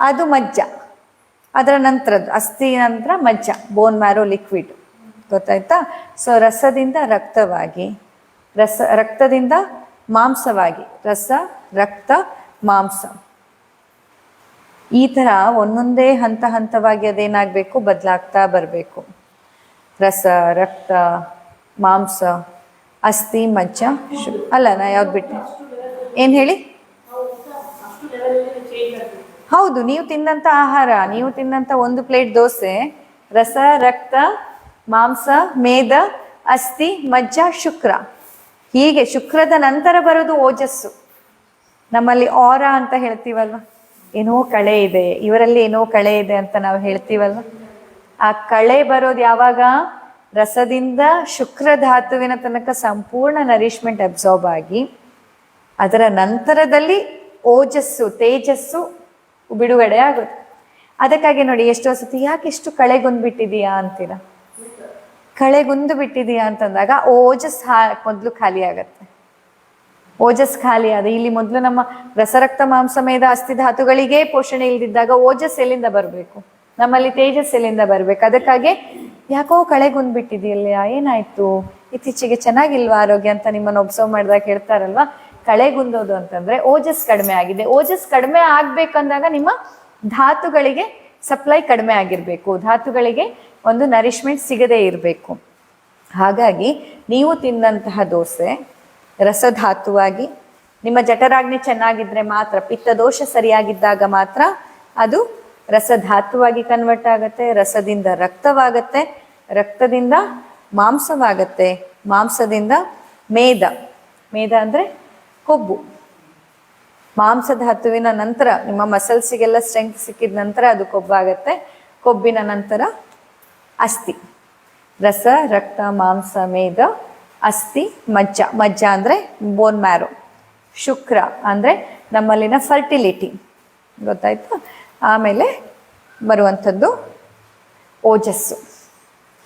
ಅದು ಮಜ್ಜ. ಅದರ ನಂತರದ್ದು, ಅಸ್ಥಿ ನಂತರ ಮಜ್ಜ ಬೋನ್ ಮ್ಯಾರೋ ಲಿಕ್ವಿಡ್ ಗೊತ್ತಾಯ್ತಾ? ಸೊ ರಸದಿಂದ ರಕ್ತವಾಗಿ, ರಸ, ರಕ್ತದಿಂದ ಮಾಂಸವಾಗಿ, ರಸ, ರಕ್ತ, ಮಾಂಸ. ಈ ಥರ ಒಂದೊಂದೇ ಹಂತ ಹಂತವಾಗಿ ಅದೇನಾಗಬೇಕು? ಬದಲಾಗ್ತಾ ಬರಬೇಕು. ರಸ, ರಕ್ತ, ಮಾಂಸ, ಅಸ್ಥಿ, ಮಜ್ಜ ಅಲ್ಲ, ನಾ ಯಾವ್ದು ಬಿಟ್ಟೆ ಏನು ಹೇಳಿ? ಹೌದು, ನೀವು ತಿಂದಂತ ಆಹಾರ, ನೀವು ತಿಂದಂತ ಒಂದು ಪ್ಲೇಟ್ ದೋಸೆ, ರಸ, ರಕ್ತ, ಮಾಂಸ, ಮೇದ, ಅಸ್ಥಿ, ಮಜ್ಜ, ಶುಕ್ರ. ಹೀಗೆ ಶುಕ್ರದ ನಂತರ ಬರೋದು ಓಜಸ್ಸು. ನಮ್ಮಲ್ಲಿ ಆರ ಅಂತ ಹೇಳ್ತೀವಲ್ವ? ಏನೋ ಕಳೆ ಇದೆ, ಇವರಲ್ಲಿ ಏನೋ ಕಳೆ ಇದೆ ಅಂತ ನಾವು ಹೇಳ್ತೀವಲ್ವ? ಆ ಕಳೆ ಬರೋದು ಯಾವಾಗ? ರಸದಿಂದ ಶುಕ್ರ ಧಾತುವಿನ ತನಕ ಸಂಪೂರ್ಣ ನರಿಶ್ಮೆಂಟ್ ಅಬ್ಸಾರ್ಬ್ ಆಗಿ, ಅದರ ನಂತರದಲ್ಲಿ ಓಜಸ್ಸು, ತೇಜಸ್ಸು ಬಿಡುಗಡೆ ಆಗುತ್ತೆ. ಅದಕ್ಕಾಗಿ ನೋಡಿ, ಎಷ್ಟೋ ಸತಿ ಯಾಕೆ ಇಷ್ಟು ಕಳೆಗೊಂದ್ಬಿಟ್ಟಿದೀಯಾ ಅಂತೀರಾ? ಕಳೆಗುಂದು ಬಿಟ್ಟಿದೀಯಾ ಅಂತಂದಾಗ ಓಜಸ್ ಹಾ, ಮೊದಲು ಖಾಲಿ ಆಗತ್ತೆ. ಓಜಸ್ ಖಾಲಿ ಆದ, ಇಲ್ಲಿ ಮೊದಲು ನಮ್ಮ ರಸರಕ್ತ ಮಾಂಸಮೇದ ಅಸ್ಥಿ ಧಾತುಗಳಿಗೆ ಪೋಷಣೆ ಇಲ್ದಿದ್ದಾಗ ಓಜಸ್ ಎಲ್ಲಿಂದ ಬರಬೇಕು? ನಮ್ಮಲ್ಲಿ ತೇಜಸ್ ಎಲ್ಲಿಂದ ಬರ್ಬೇಕು? ಅದಕ್ಕಾಗಿ ಯಾಕೋ ಕಳೆಗುಂದ್ಬಿಟ್ಟಿದೆಯಲ್ಲ ಏನಾಯ್ತು? ಇತ್ತೀಚೆಗೆ ಚೆನ್ನಾಗಿಲ್ವಾ ಆರೋಗ್ಯ ಅಂತ ನಿಮ್ಮನ್ನು ಒಬ್ಸರ್ವ್ ಮಾಡಿದಾಗ ಹೇಳ್ತಾರಲ್ವಾ? ಕಳೆಗುಂದೋದು ಅಂತಂದ್ರೆ ಓಜಸ್ ಕಡಿಮೆ ಆಗಿದೆ. ಓಜಸ್ ಕಡಿಮೆ ಆಗ್ಬೇಕಂದಾಗ ನಿಮ್ಮ ಧಾತುಗಳಿಗೆ ಸಪ್ಲೈ ಕಡಿಮೆ ಆಗಿರಬೇಕು. ಧಾತುಗಳಿಗೆ ಒಂದು ನರಿಶ್ಮೆಂಟ್ ಸಿಗದೇ ಇರಬೇಕು. ಹಾಗಾಗಿ ನೀವು ತಿಂದಂತಹ ದೋಸೆ ರಸಧಾತುವಾಗಿ ನಿಮ್ಮ ಜಠರಾಗ್ನಿ ಚೆನ್ನಾಗಿದ್ರೆ ಮಾತ್ರ, ಪಿತ್ತ ದೋಷ ಸರಿಯಾಗಿದ್ದಾಗ ಮಾತ್ರ ಅದು ರಸಧಾತುವಾಗಿ ಕನ್ವರ್ಟ್ ಆಗುತ್ತೆ, ರಸದಿಂದ ರಕ್ತವಾಗತ್ತೆ, ರಕ್ತದಿಂದ ಮಾಂಸವಾಗತ್ತೆ, ಮಾಂಸದಿಂದ ಮೇದ. ಮೇದ ಅಂದರೆ ಕೊಬ್ಬು. ಮಾಂಸಧಾತುವಿನ ನಂತರ ನಿಮ್ಮ ಮಸಲ್ಸಿಗೆಲ್ಲ ಸ್ಟ್ರೆಂತ್ ಸಿಕ್ಕಿದ ನಂತರ ಅದು ಕೊಬ್ಬಾಗತ್ತೆ. ಕೊಬ್ಬಿನ ನಂತರ ಅಸ್ಥಿ. ರಸ, ರಕ್ತ, ಮಾಂಸ, ಮೇದ, ಅಸ್ಥಿ, ಮಜ್ಜ. ಮಜ್ಜ ಅಂದರೆ ಬೋನ್ ಮ್ಯಾರೋ ಶುಕ್ರ ಅಂದರೆ ನಮ್ಮಲ್ಲಿನ ಫರ್ಟಿಲಿಟಿ ಗೊತ್ತಾಯ್ತು? ಆಮೇಲೆ ಬರುವಂಥದ್ದು ಓಜಸ್ಸು.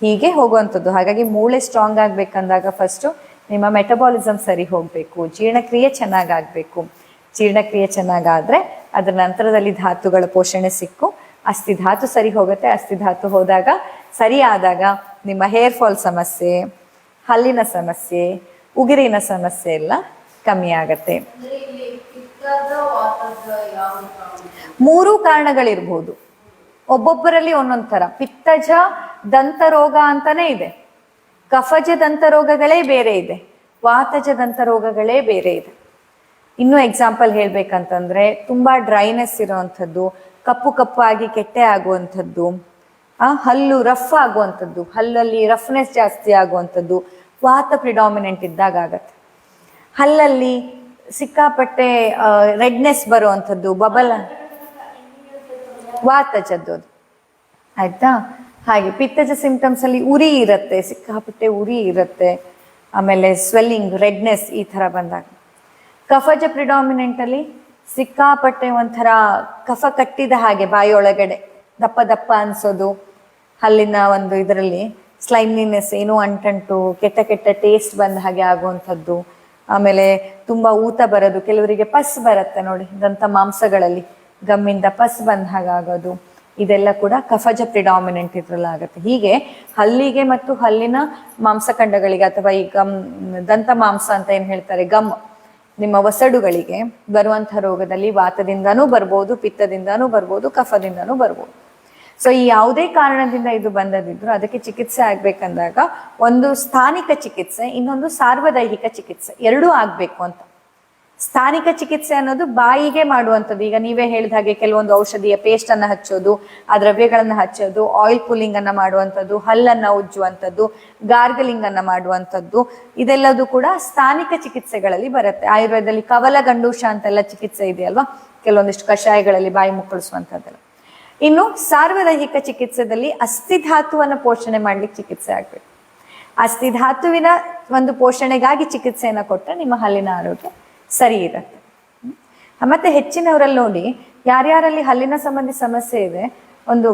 ಹೀಗೆ ಹೋಗುವಂಥದ್ದು. ಹಾಗಾಗಿ ಮೂಳೆ ಸ್ಟ್ರಾಂಗ್ ಆಗಬೇಕಂದಾಗ ಫಸ್ಟು ನಿಮ್ಮ ಮೆಟಬಾಲಿಸಮ್ ಸರಿ ಹೋಗಬೇಕು, ಜೀರ್ಣಕ್ರಿಯೆ ಚೆನ್ನಾಗಾಗಬೇಕು. ಜೀರ್ಣಕ್ರಿಯೆ ಚೆನ್ನಾಗಾದರೆ ಅದರ ನಂತರದಲ್ಲಿ ಧಾತುಗಳ ಪೋಷಣೆ ಸಿಕ್ಕು. ಅಸ್ಥಿ ಧಾತು ಸರಿ ಹೋಗುತ್ತೆ. ಅಸ್ಥಿ ಧಾತು ಹೋದಾಗ ಸರಿಯಾದಾಗ ನಿಮ್ಮ ಹೇರ್ ಫಾಲ್ ಸಮಸ್ಯೆ, ಹಲ್ಲಿನ ಸಮಸ್ಯೆ, ಉಗುರಿನ ಸಮಸ್ಯೆ ಎಲ್ಲ ಕಮ್ಮಿ ಆಗತ್ತೆ. ಮೂರು ಕಾರಣಗಳಿರ್ಬೋದು. ಒಬ್ಬೊಬ್ಬರಲ್ಲಿ ಒಂದೊಂದು ಥರ. ಪಿತ್ತಜ, ದಂತರೋಗ ಅಂತಾನೆ ಇದೆ. ಕಫಜ ದಂತರೋಗಗಳೇ ಬೇರೆ ಇದೆ ವಾತಜ ದಂತರೋಗಗಳೇ ಬೇರೆ ಇದೆ. ಇನ್ನೂ ಎಕ್ಸಾಂಪಲ್ ಹೇಳ್ಬೇಕಂತಂದ್ರೆ ತುಂಬಾ ಡ್ರೈನೆಸ್ ಇರುವಂಥದ್ದು, ಕಪ್ಪು ಕಪ್ಪಾಗಿ ಕೆಟ್ಟೆ ಆಗುವಂಥದ್ದು, ಆ, ಹಲ್ಲು ರಫ್ ಆಗುವಂಥದ್ದು, ಹಲ್ಲಲ್ಲಿ ರಫ್ನೆಸ್ ಜಾಸ್ತಿ ಆಗುವಂಥದ್ದು ವಾತ ಪ್ರಿಡಾಮಿನೆಂಟ್ ಇದ್ದಾಗ ಆಗತ್ತೆ. ಹಲ್ಲಲ್ಲಿ ಸಿಕ್ಕಾಪಟ್ಟೆ ರೆಡ್ನೆಸ್ ಬರುವಂಥದ್ದು ಬಬಲ್ ವಾತಜದ್ದು ಅದು. ಆಯ್ತಾ? ಹಾಗೆ ಪಿತ್ತಜ ಸಿಂಪ್ಟಮ್ಸ್ ಅಲ್ಲಿ ಉರಿ ಇರುತ್ತೆ, ಸಿಕ್ಕಾಪಟ್ಟೆ ಉರಿ ಇರುತ್ತೆ, ಆಮೇಲೆ ಸ್ವೆಲ್ಲಿಂಗ್ ರೆಡ್ನೆಸ್ ಈ ಥರ ಬಂದಾಗ. ಕಫಜ ಪ್ರಿಡಾಮಿನೆಂಟ್ ಅಲ್ಲಿ ಸಿಕ್ಕಾಪಟ್ಟೆ ಒಂಥರ ಕಫ ಕಟ್ಟಿದ ಹಾಗೆ ಬಾಯಿಯೊಳಗಡೆ ದಪ್ಪ ದಪ್ಪ ಅನ್ಸೋದು. ಅಲ್ಲಿನ ಒಂದು ಇದರಲ್ಲಿ ಸ್ಲೈಮ್ಲಿನೆಸ್ ಏನೋ ಅಂಟಂಟು ಕೆಟ್ಟ ಕೆಟ್ಟ ಟೇಸ್ಟ್ ಬಂದ ಹಾಗೆ ಆಗುವಂಥದ್ದು. ಆಮೇಲೆ ತುಂಬಾ ಊತ ಬರೋದು, ಕೆಲವರಿಗೆ ಪಸ್ ಬರುತ್ತೆ ನೋಡಿ, ದಂತ ಮಾಂಸಗಳಲ್ಲಿ ಗಮ್ಮಿಂದ ಪಸ್ ಬಂದ ಹಾಗಾಗೋದು ಇದೆಲ್ಲ ಕೂಡ ಕಫಜ ಪ್ರಿಡಾಮಿನೆಂಟ್ ಇದ್ರಲ್ಲಿ ಆಗುತ್ತೆ. ಹೀಗೆ ಹಲ್ಲಿಗೆ ಮತ್ತು ಹಲ್ಲಿನ ಮಾಂಸಖಂಡಗಳಿಗೆ ಅಥವಾ ಈ ಗಮ್, ದಂತ ಮಾಂಸ ಅಂತ ಏನ್ ಹೇಳ್ತಾರೆ? ಗಮ್, ನಿಮ್ಮ ಒಸಡುಗಳಿಗೆ ಬರುವಂತಹ ರೋಗದಲ್ಲಿ ವಾತದಿಂದನೂ ಬರ್ಬೋದು, ಪಿತ್ತದಿಂದನೂ ಬರ್ಬೋದು, ಕಫದಿಂದನೂ ಬರ್ಬೋದು. ಸೊ ಈ ಯಾವುದೇ ಕಾರಣದಿಂದ ಇದು ಬಂದದಿದ್ರು ಅದಕ್ಕೆ ಚಿಕಿತ್ಸೆ ಆಗ್ಬೇಕಂದಾಗ ಒಂದು ಸ್ಥಾನಿಕ ಚಿಕಿತ್ಸೆ, ಇನ್ನೊಂದು ಸಾರ್ವದೈಹಿಕ ಚಿಕಿತ್ಸೆ, ಎರಡೂ ಆಗ್ಬೇಕು ಅಂತ. ಸ್ಥಾನಿಕ ಚಿಕಿತ್ಸೆ ಅನ್ನೋದು ಬಾಯಿಗೆ ಮಾಡುವಂಥದ್ದು. ಈಗ ನೀವೇ ಹೇಳಿದ ಹಾಗೆ ಕೆಲವೊಂದು ಔಷಧಿಯ ಪೇಸ್ಟ್ ಅನ್ನ ಹಚ್ಚೋದು, ಆ ದ್ರವ್ಯಗಳನ್ನ ಹಚ್ಚೋದು ಆಯಿಲ್ ಪುಲ್ಲಿಂಗ್ ಅನ್ನ ಮಾಡುವಂಥದ್ದು, ಹಲ್ಲನ್ನ ಉಜ್ಜುವಂಥದ್ದು, ಗಾರ್ಗಲಿಂಗ್ ಅನ್ನ ಮಾಡುವಂಥದ್ದು, ಇದೆಲ್ಲದೂ ಕೂಡ ಸ್ಥಾನಿಕ ಚಿಕಿತ್ಸೆಗಳಲ್ಲಿ ಬರುತ್ತೆ. ಆಯುರ್ವೇದದಲ್ಲಿ ಕವಲ ಗಂಡೂಷ ಅಂತೆಲ್ಲ ಚಿಕಿತ್ಸೆ ಇದೆ ಅಲ್ವಾ ಕೆಲವೊಂದಿಷ್ಟು ಕಷಾಯಗಳಲ್ಲಿ ಬಾಯಿ ಮುಕ್ಕಳಿಸುವಂಥದ್ದೆಲ್ಲ. ಇನ್ನು ಸಾರ್ವದೈಹಿಕ ಚಿಕಿತ್ಸೆದಲ್ಲಿ ಅಸ್ಥಿಧಾತುವನ್ನು ಪೋಷಣೆ ಮಾಡ್ಲಿಕ್ಕೆ ಚಿಕಿತ್ಸೆ ಆಗ್ಬೇಕು. ಅಸ್ಥಿಧಾತುವಿನ ಒಂದು ಪೋಷಣೆಗಾಗಿ ಚಿಕಿತ್ಸೆಯನ್ನು ಕೊಟ್ಟರೆ ನಿಮ್ಮ ಹಲ್ಲಿನ ಆರೋಗ್ಯ ಸರಿ ಇರುತ್ತೆ. ಮತ್ತೆ ಹೆಚ್ಚಿನವರಲ್ಲಿ ನೋಡಿ, ಯಾರ್ಯಾರಲ್ಲಿ ಹಲ್ಲಿನ ಸಂಬಂಧಿ ಸಮಸ್ಯೆ ಇದೆ, ಒಂದು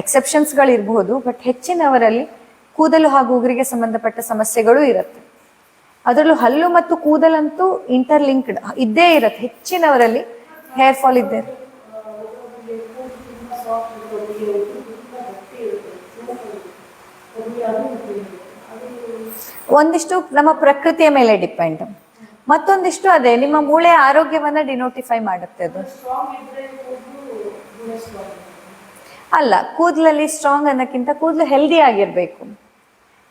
ಎಕ್ಸೆಪ್ಷನ್ಸ್ಗಳಿರಬಹುದು ಬಟ್ ಹೆಚ್ಚಿನವರಲ್ಲಿ ಕೂದಲು ಹಾಗೂ ಉಗುರಿಗೆ ಸಂಬಂಧಪಟ್ಟ ಸಮಸ್ಯೆಗಳು ಇರುತ್ತೆ ಅದರಲ್ಲೂ ಹಲ್ಲು ಮತ್ತು ಕೂದಲಂತೂ ಇಂಟರ್ಲಿಂಕ್ಡ್ ಇದ್ದೇ ಇರುತ್ತೆ, ಹೆಚ್ಚಿನವರಲ್ಲಿ ಹೇರ್ ಫಾಲ್ ಇದ್ದೇ. ಒಂದಿಷ್ಟು ನಮ್ಮ ಪ್ರಕೃತಿಯ ಮೇಲೆ ಡಿಪೆಂಡ್ ಮತ್ತೊಂದಿಷ್ಟು ಅದೇ, ನಿಮ್ಮ ಮೂಳೆ ಆರೋಗ್ಯವನ್ನ ಡಿನೋಟಿಫೈ ಮಾಡುತ್ತೆ ಅದು. ಅಲ್ಲ, ಕೂದಲಲ್ಲಿ ಸ್ಟ್ರಾಂಗ್ ಅನ್ನೋಕ್ಕಿಂತ ಕೂದಲು ಹೆಲ್ದಿ ಆಗಿರ್ಬೇಕು.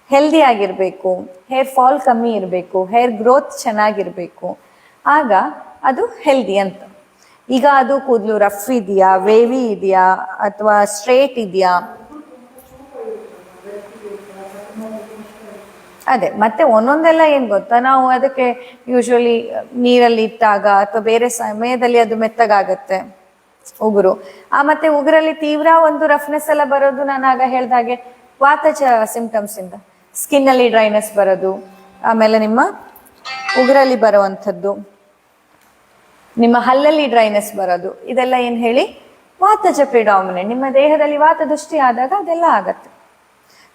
ಹೆಲ್ದಿ ಆಗಿರಬೇಕು ಹೇರ್ ಫಾಲ್ ಕಮ್ಮಿ ಇರಬೇಕು ಹೇರ್ ಗ್ರೋತ್ ಚೆನ್ನಾಗಿರಬೇಕು. ಆಗ ಅದು ಹೆಲ್ದಿ ಅಂತ. ಈಗ ಅದು ಕೂದಲು ರಫ್ ಇದೆಯಾ ವೇವಿ ಇದೆಯಾ, ಅಥವಾ ಸ್ಟ್ರೇಟ್ ಇದೆಯಾ? ಅದೇ, ಮತ್ತೆ ಒಂದೊಂದೆಲ್ಲ ಏನು ಗೊತ್ತಾ? ನಾವು ಅದಕ್ಕೆ ಯೂಶ್ವಲಿ ನೀರಲ್ಲಿ ಇಟ್ಟಾಗ ಅಥವಾ ಬೇರೆ ಸಮಯದಲ್ಲಿ ಅದು ಮೆತ್ತಗಾಗತ್ತೆ ಉಗುರು. ಆ ಮತ್ತೆ ಉಗುರಲ್ಲಿ ತೀವ್ರ ಒಂದು ರಫ್ನೆಸ್ ಎಲ್ಲ ಬರೋದು ನಾನು ಆಗ ಹೇಳ್ದಾಗೆ ವಾತಜ ಸಿಂಪ್ಟಮ್ಸ್ ಇಂದ. ಸ್ಕಿನ್ ಅಲ್ಲಿ ಡ್ರೈನೆಸ್ ಬರೋದು, ಆಮೇಲೆ ನಿಮ್ಮ ಉಗುರಲ್ಲಿ ಬರುವಂಥದ್ದು, ನಿಮ್ಮ ಹಲ್ಲಲ್ಲಿ ಡ್ರೈನೆಸ್ ಬರೋದು, ಇದೆಲ್ಲ ಏನು ಹೇಳಿ? ವಾತಜ ಪ್ರಿಡಾಮಿನೆಂಟ್ ನಿಮ್ಮ ದೇಹದಲ್ಲಿ ವಾತದೃಷ್ಟಿ ಆದಾಗ ಅದೆಲ್ಲ ಆಗತ್ತೆ.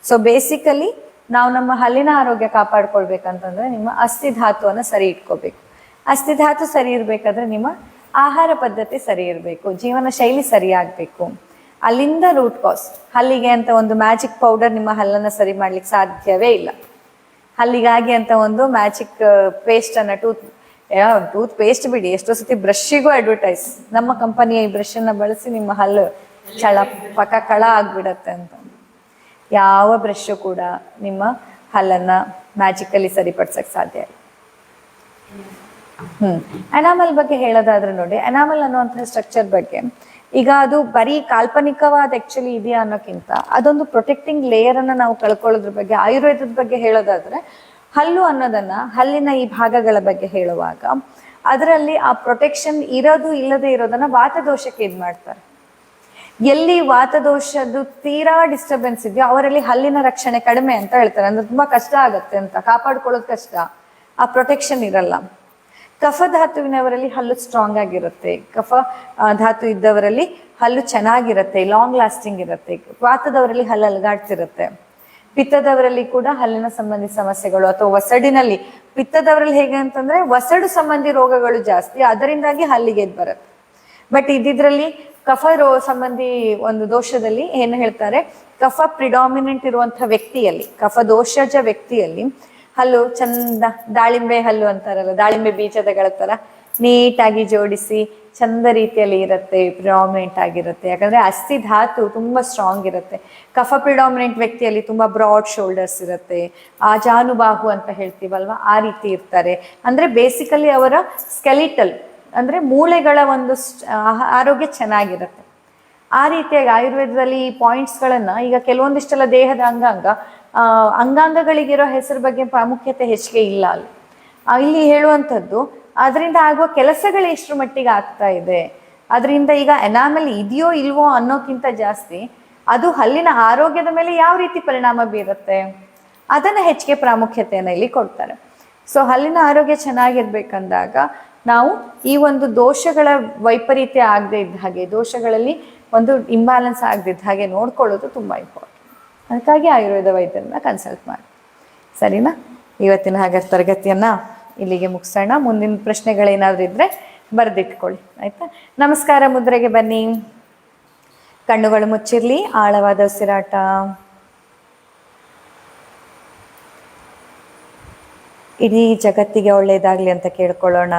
ಸೊ ಬೇಸಿಕಲಿ ನಾವು ನಮ್ಮ ಹಲ್ಲಿನ ಆರೋಗ್ಯ ಕಾಪಾಡ್ಕೊಳ್ಬೇಕಂತಂದ್ರೆ ನಿಮ್ಮ ಅಸ್ಥಿಧಾತುವನ್ನು ಸರಿ ಇಟ್ಕೋಬೇಕು. ಅಸ್ಥಿಧಾತು ಸರಿ ಇರಬೇಕಾದ್ರೆ ನಿಮ್ಮ ಆಹಾರ ಪದ್ಧತಿ ಸರಿ ಇರಬೇಕು, ಜೀವನ ಶೈಲಿ ಸರಿಯಾಗಬೇಕು ಅಲ್ಲಿಂದ ರೂಟ್ ಕಾಸ್ ಹಲ್ಲಿಗೆ ಅಂತ ಒಂದು ಮ್ಯಾಜಿಕ್ ಪೌಡರ್ ನಿಮ್ಮ ಹಲ್ಲನ್ನು ಸರಿ ಮಾಡ್ಲಿಕ್ಕೆ ಸಾಧ್ಯವೇ ಇಲ್ಲ. ಹಲ್ಲಿಗಾಗಿ ಅಂತ ಒಂದು ಮ್ಯಾಜಿಕ್ ಪೇಸ್ಟ್ ಅನ್ನ ಟೂತ್ ಟೂತ್ ಪೇಸ್ಟ್ ಬಿಡಿ, ಎಷ್ಟೋ ಸತಿ ಬ್ರಷ್ಗೂ ಅಡ್ವರ್ಟೈಸ್ ನಮ್ಮ ಕಂಪನಿಯ ಈ ಬ್ರಷ್ ಅನ್ನ ಬಳಸಿ ನಿಮ್ಮ ಹಲ್ಲು ಚಳ, ಪಕ ಕಳ ಆಗ್ಬಿಡತ್ತೆ ಅಂತ. ಯಾವ ಬ್ರಷ್ಷು ಕೂಡ ನಿಮ್ಮ ಹಲ್ಲನ್ನ ಮ್ಯಾಜಿಕಲಿ ಸರಿಪಡ್ಸಕ್ ಸಾಧ್ಯ ಇಲ್ಲ. ಹ್ಮ್. ಅನಾಮಲ್ ಬಗ್ಗೆ ಹೇಳೋದಾದ್ರೆ ನೋಡಿ ಅನಾಮಲ್ ಅನ್ನುವಂತಹ ಸ್ಟ್ರಕ್ಚರ್ ಬಗ್ಗೆ ಈಗ ಅದು ಬರೀ ಕಾಲ್ಪನಿಕವಾದ ಆಕ್ಚುಲಿ ಇದೆಯಾ ಅನ್ನೋಕ್ಕಿಂತ ಅದೊಂದು ಪ್ರೊಟೆಕ್ಟಿಂಗ್ ಲೇಯರ್ ಅನ್ನ ನಾವು ಕಳ್ಕೊಳ್ಳೋದ್ರ ಬಗ್ಗೆ, ಆಯುರ್ವೇದದ ಬಗ್ಗೆ ಹೇಳೋದಾದ್ರೆ ಹಲ್ಲು ಅನ್ನೋದನ್ನ ಹಲ್ಲಿನ ಈ ಭಾಗಗಳ ಬಗ್ಗೆ ಹೇಳುವಾಗ, ಅದರಲ್ಲಿ ಆ ಪ್ರೊಟೆಕ್ಷನ್ ಇರೋದು ಇಲ್ಲದೆ ಇರೋದನ್ನ ವಾತದೋಷಕ್ಕೆ ಇದ್ ಮಾಡ್ತಾರೆ ಎಲ್ಲಿ ವಾತದೋಷದ್ದು ತೀರಾ ಡಿಸ್ಟರ್ಬೆನ್ಸ್ ಇದೆಯೋ ಅವರಲ್ಲಿ ಹಲ್ಲಿನ ರಕ್ಷಣೆ ಕಡಿಮೆ ಅಂತ ಹೇಳ್ತಾರೆ. ಅಂದ್ರೆ ತುಂಬಾ ಕಷ್ಟ ಆಗತ್ತೆ ಅಂತ, ಕಾಪಾಡ್ಕೊಳ್ಳೋದು ಕಷ್ಟ. ಆ ಪ್ರೊಟೆಕ್ಷನ್ ಇರಲ್ಲ. ಕಫ ಧಾತುವಿನವರಲ್ಲಿ ಹಲ್ಲು ಸ್ಟ್ರಾಂಗ್ ಆಗಿರುತ್ತೆ. ಕಫ ಧಾತು ಇದ್ದವರಲ್ಲಿ ಹಲ್ಲು ಚೆನ್ನಾಗಿರುತ್ತೆ ಲಾಂಗ್ ಲಾಸ್ಟಿಂಗ್ ಇರುತ್ತೆ. ವಾತದವರಲ್ಲಿ ಹಲ್ಲು ಅಲಗಾಡ್ತಿರುತ್ತೆ. ಪಿತ್ತದವರಲ್ಲಿ ಕೂಡ ಹಲ್ಲಿನ ಸಂಬಂಧಿ ಸಮಸ್ಯೆಗಳು ಅಥವಾ ಒಸಡಿನಲ್ಲಿ. ಪಿತ್ತದವರಲ್ಲಿ ಹೇಗೆ ಅಂತಂದ್ರೆ, ಒಸಡು ಸಂಬಂಧಿ ರೋಗಗಳು ಜಾಸ್ತಿ, ಅದರಿಂದಾಗಿ ಹಲ್ಲಿಗೆ ಬರುತ್ತೆ. ಬಟ್ ಇದಿದ್ರಲ್ಲಿ ಕಫ ರೋ ಸಂಬಂಧಿ ಒಂದು ದೋಷದಲ್ಲಿ ಏನು ಹೇಳ್ತಾರೆ, ಕಫ ಪ್ರಿಡಾಮಿನೆಂಟ್ ಇರುವಂತಹ ವ್ಯಕ್ತಿಯಲ್ಲಿ, ಕಫ ದೋಷಜ ವ್ಯಕ್ತಿಯಲ್ಲಿ, ಹಲ್ಲು ಚಂದ ದಾಳಿಂಬೆ ಹಲ್ಲು ಅಂತಾರಲ್ಲ, ದಾಳಿಂಬೆ ಬೀಜದಗಳ ತರ ನೀಟಾಗಿ ಜೋಡಿಸಿ ಚಂದ ರೀತಿಯಲ್ಲಿ ಇರುತ್ತೆ ಪ್ರಿಡಾಮಿನೆಂಟ್ ಆಗಿರುತ್ತೆ. ಯಾಕಂದ್ರೆ ಅಸ್ಥಿ ಧಾತು ತುಂಬಾ ಸ್ಟ್ರಾಂಗ್ ಇರುತ್ತೆ. ಕಫ ಪ್ರಿಡಾಮಿನೆಂಟ್ ವ್ಯಕ್ತಿಯಲ್ಲಿ ತುಂಬಾ ಬ್ರಾಡ್ ಶೋಲ್ಡರ್ಸ್ ಇರುತ್ತೆ. ಆ ಜಾನುಬಾಹು ಅಂತ ಹೇಳ್ತೀವಲ್ವಾ, ಆ ರೀತಿ ಇರ್ತಾರೆ. ಅಂದ್ರೆ ಬೇಸಿಕಲಿ ಅವರ ಸ್ಕೆಲಿಟಲ್ ಅಂದ್ರೆ ಮೂಳೆಗಳ ಒಂದು ಆರೋಗ್ಯ ಚೆನ್ನಾಗಿರುತ್ತೆ. ಆ ರೀತಿಯಾಗಿ ಆಯುರ್ವೇದದಲ್ಲಿ ಈ ಪಾಯಿಂಟ್ಸ್ಗಳನ್ನು ಈಗ ಕೆಲವೊಂದಿಷ್ಟೆಲ್ಲ ದೇಹದ ಅಂಗಾಂಗ ಅಂಗಾಂಗಗಳಿಗಿರೋ ಹೆಸರು ಬಗ್ಗೆ ಪ್ರಾಮುಖ್ಯತೆ ಹೆಚ್ಚಿಗೆ ಇಲ್ಲ ಅಲ್ಲಿ. ಇಲ್ಲಿ ಹೇಳುವಂಥದ್ದು ಅದರಿಂದ ಆಗುವ ಕೆಲಸಗಳು ಎಷ್ಟು ಮಟ್ಟಿಗೆ ಆಗ್ತಾ ಇದೆ. ಅದರಿಂದ ಈಗ ಎನಾಮಲ್ ಇದೆಯೋ ಇಲ್ವೋ ಅನ್ನೋಕ್ಕಿಂತ ಜಾಸ್ತಿ ಅದು ಹಲ್ಲಿನ ಆರೋಗ್ಯದ ಮೇಲೆ ಯಾವ ರೀತಿ ಪರಿಣಾಮ ಬೀರುತ್ತೆ? ಅದನ್ನ ಹೆಚ್ಚಿಗೆ ಪ್ರಾಮುಖ್ಯತೆಯನ್ನು ಇಲ್ಲಿ ಕೊಡ್ತಾರೆ. ಸೊ ಹಲ್ಲಿನ ಆರೋಗ್ಯ ಚೆನ್ನಾಗಿರ್ಬೇಕಂದಾಗ ನಾವು ಈ ಒಂದು ದೋಷಗಳ ವೈಪರೀತ್ಯ ಆಗದೆ ಇದ್ದ ಹಾಗೆ, ದೋಷಗಳಲ್ಲಿ ಒಂದು ಇಂಬ್ಯಾಲೆನ್ಸ್ ಆಗದಿದ್ದ ಹಾಗೆ ನೋಡ್ಕೊಳ್ಳೋದು ತುಂಬ ಇಂಪಾರ್ಟೆಂಟ್ ಅದಕ್ಕಾಗಿ ಆಯುರ್ವೇದ ವೈದ್ಯರನ್ನ ಕನ್ಸಲ್ಟ್ ಮಾಡಿ. ಸರಿನಾ? ಇವತ್ತಿನ ಹಾಗೆ ತರಗತಿಯನ್ನ ಇಲ್ಲಿಗೆ ಮುಗಿಸೋಣ. ಮುಂದಿನ ಪ್ರಶ್ನೆಗಳೇನಾದ್ರೂ ಇದ್ರೆ ಬರೆದಿಟ್ಕೊಳ್ಳಿ. ಆಯ್ತಾ? ನಮಸ್ಕಾರ ಮುದ್ರೆಗೆ ಬನ್ನಿ. ಕಣ್ಣುಗಳು ಮುಚ್ಚಿರ್ಲಿ, ಆಳವಾದ ಉಸಿರಾಟ. ಇಡೀ ಜಗತ್ತಿಗೆ ಒಳ್ಳೆಯದಾಗಲಿ ಅಂತ ಕೇಳ್ಕೊಳ್ಳೋಣ.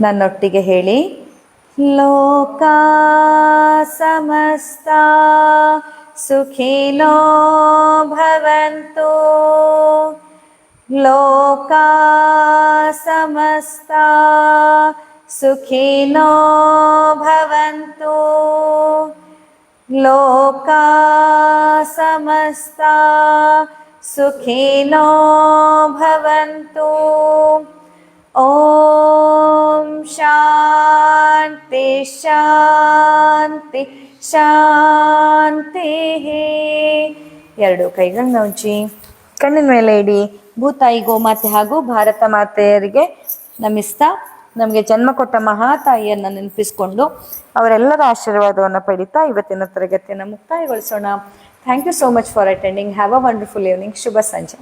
ನನ್ನೊಟ್ಟಿಗೆ ಹೇಳಿ. ಲೋಕ ಸಮಸ್ತ ಸುಖಿನೋ ಭವಂತು. ಲೋಕ ಸಮಸ್ತ ಸುಖಿನೋ ಭವಂತು. ಲೋಕ ಸಮಸ್ತ ಸುಖಿನೋ ಭವಂತು ಓಂ ಶಾಂತಿ ಶಾಂತಿ ಶಾಂತಿ ಎರಡು ಕೈಗಳನ್ನ ಉಜ್ಜಿ ಕಣ್ಣಿನ ಮೇಲೆ ಇಡಿ ಭೂತಾಯಿ ಗೋಮಾತೆ ಹಾಗೂ ಭಾರತ ಮಾತೆಯರಿಗೆ ನಮಿಸ್ತಾ, ನಮಗೆ ಜನ್ಮ ಕೊಟ್ಟ ಮಹಾತಾಯಿಯನ್ನ ನೆನಪಿಸ್ಕೊಂಡು ಅವರೆಲ್ಲರ ಆಶೀರ್ವಾದವನ್ನು ಪಡಿತಾ ಇವತ್ತಿನ ತರಗತಿಯನ್ನು ಮುಕ್ತಾಯಗೊಳಿಸೋಣ. Thank you so much for attending. Have a wonderful evening. Shubha Sanjay.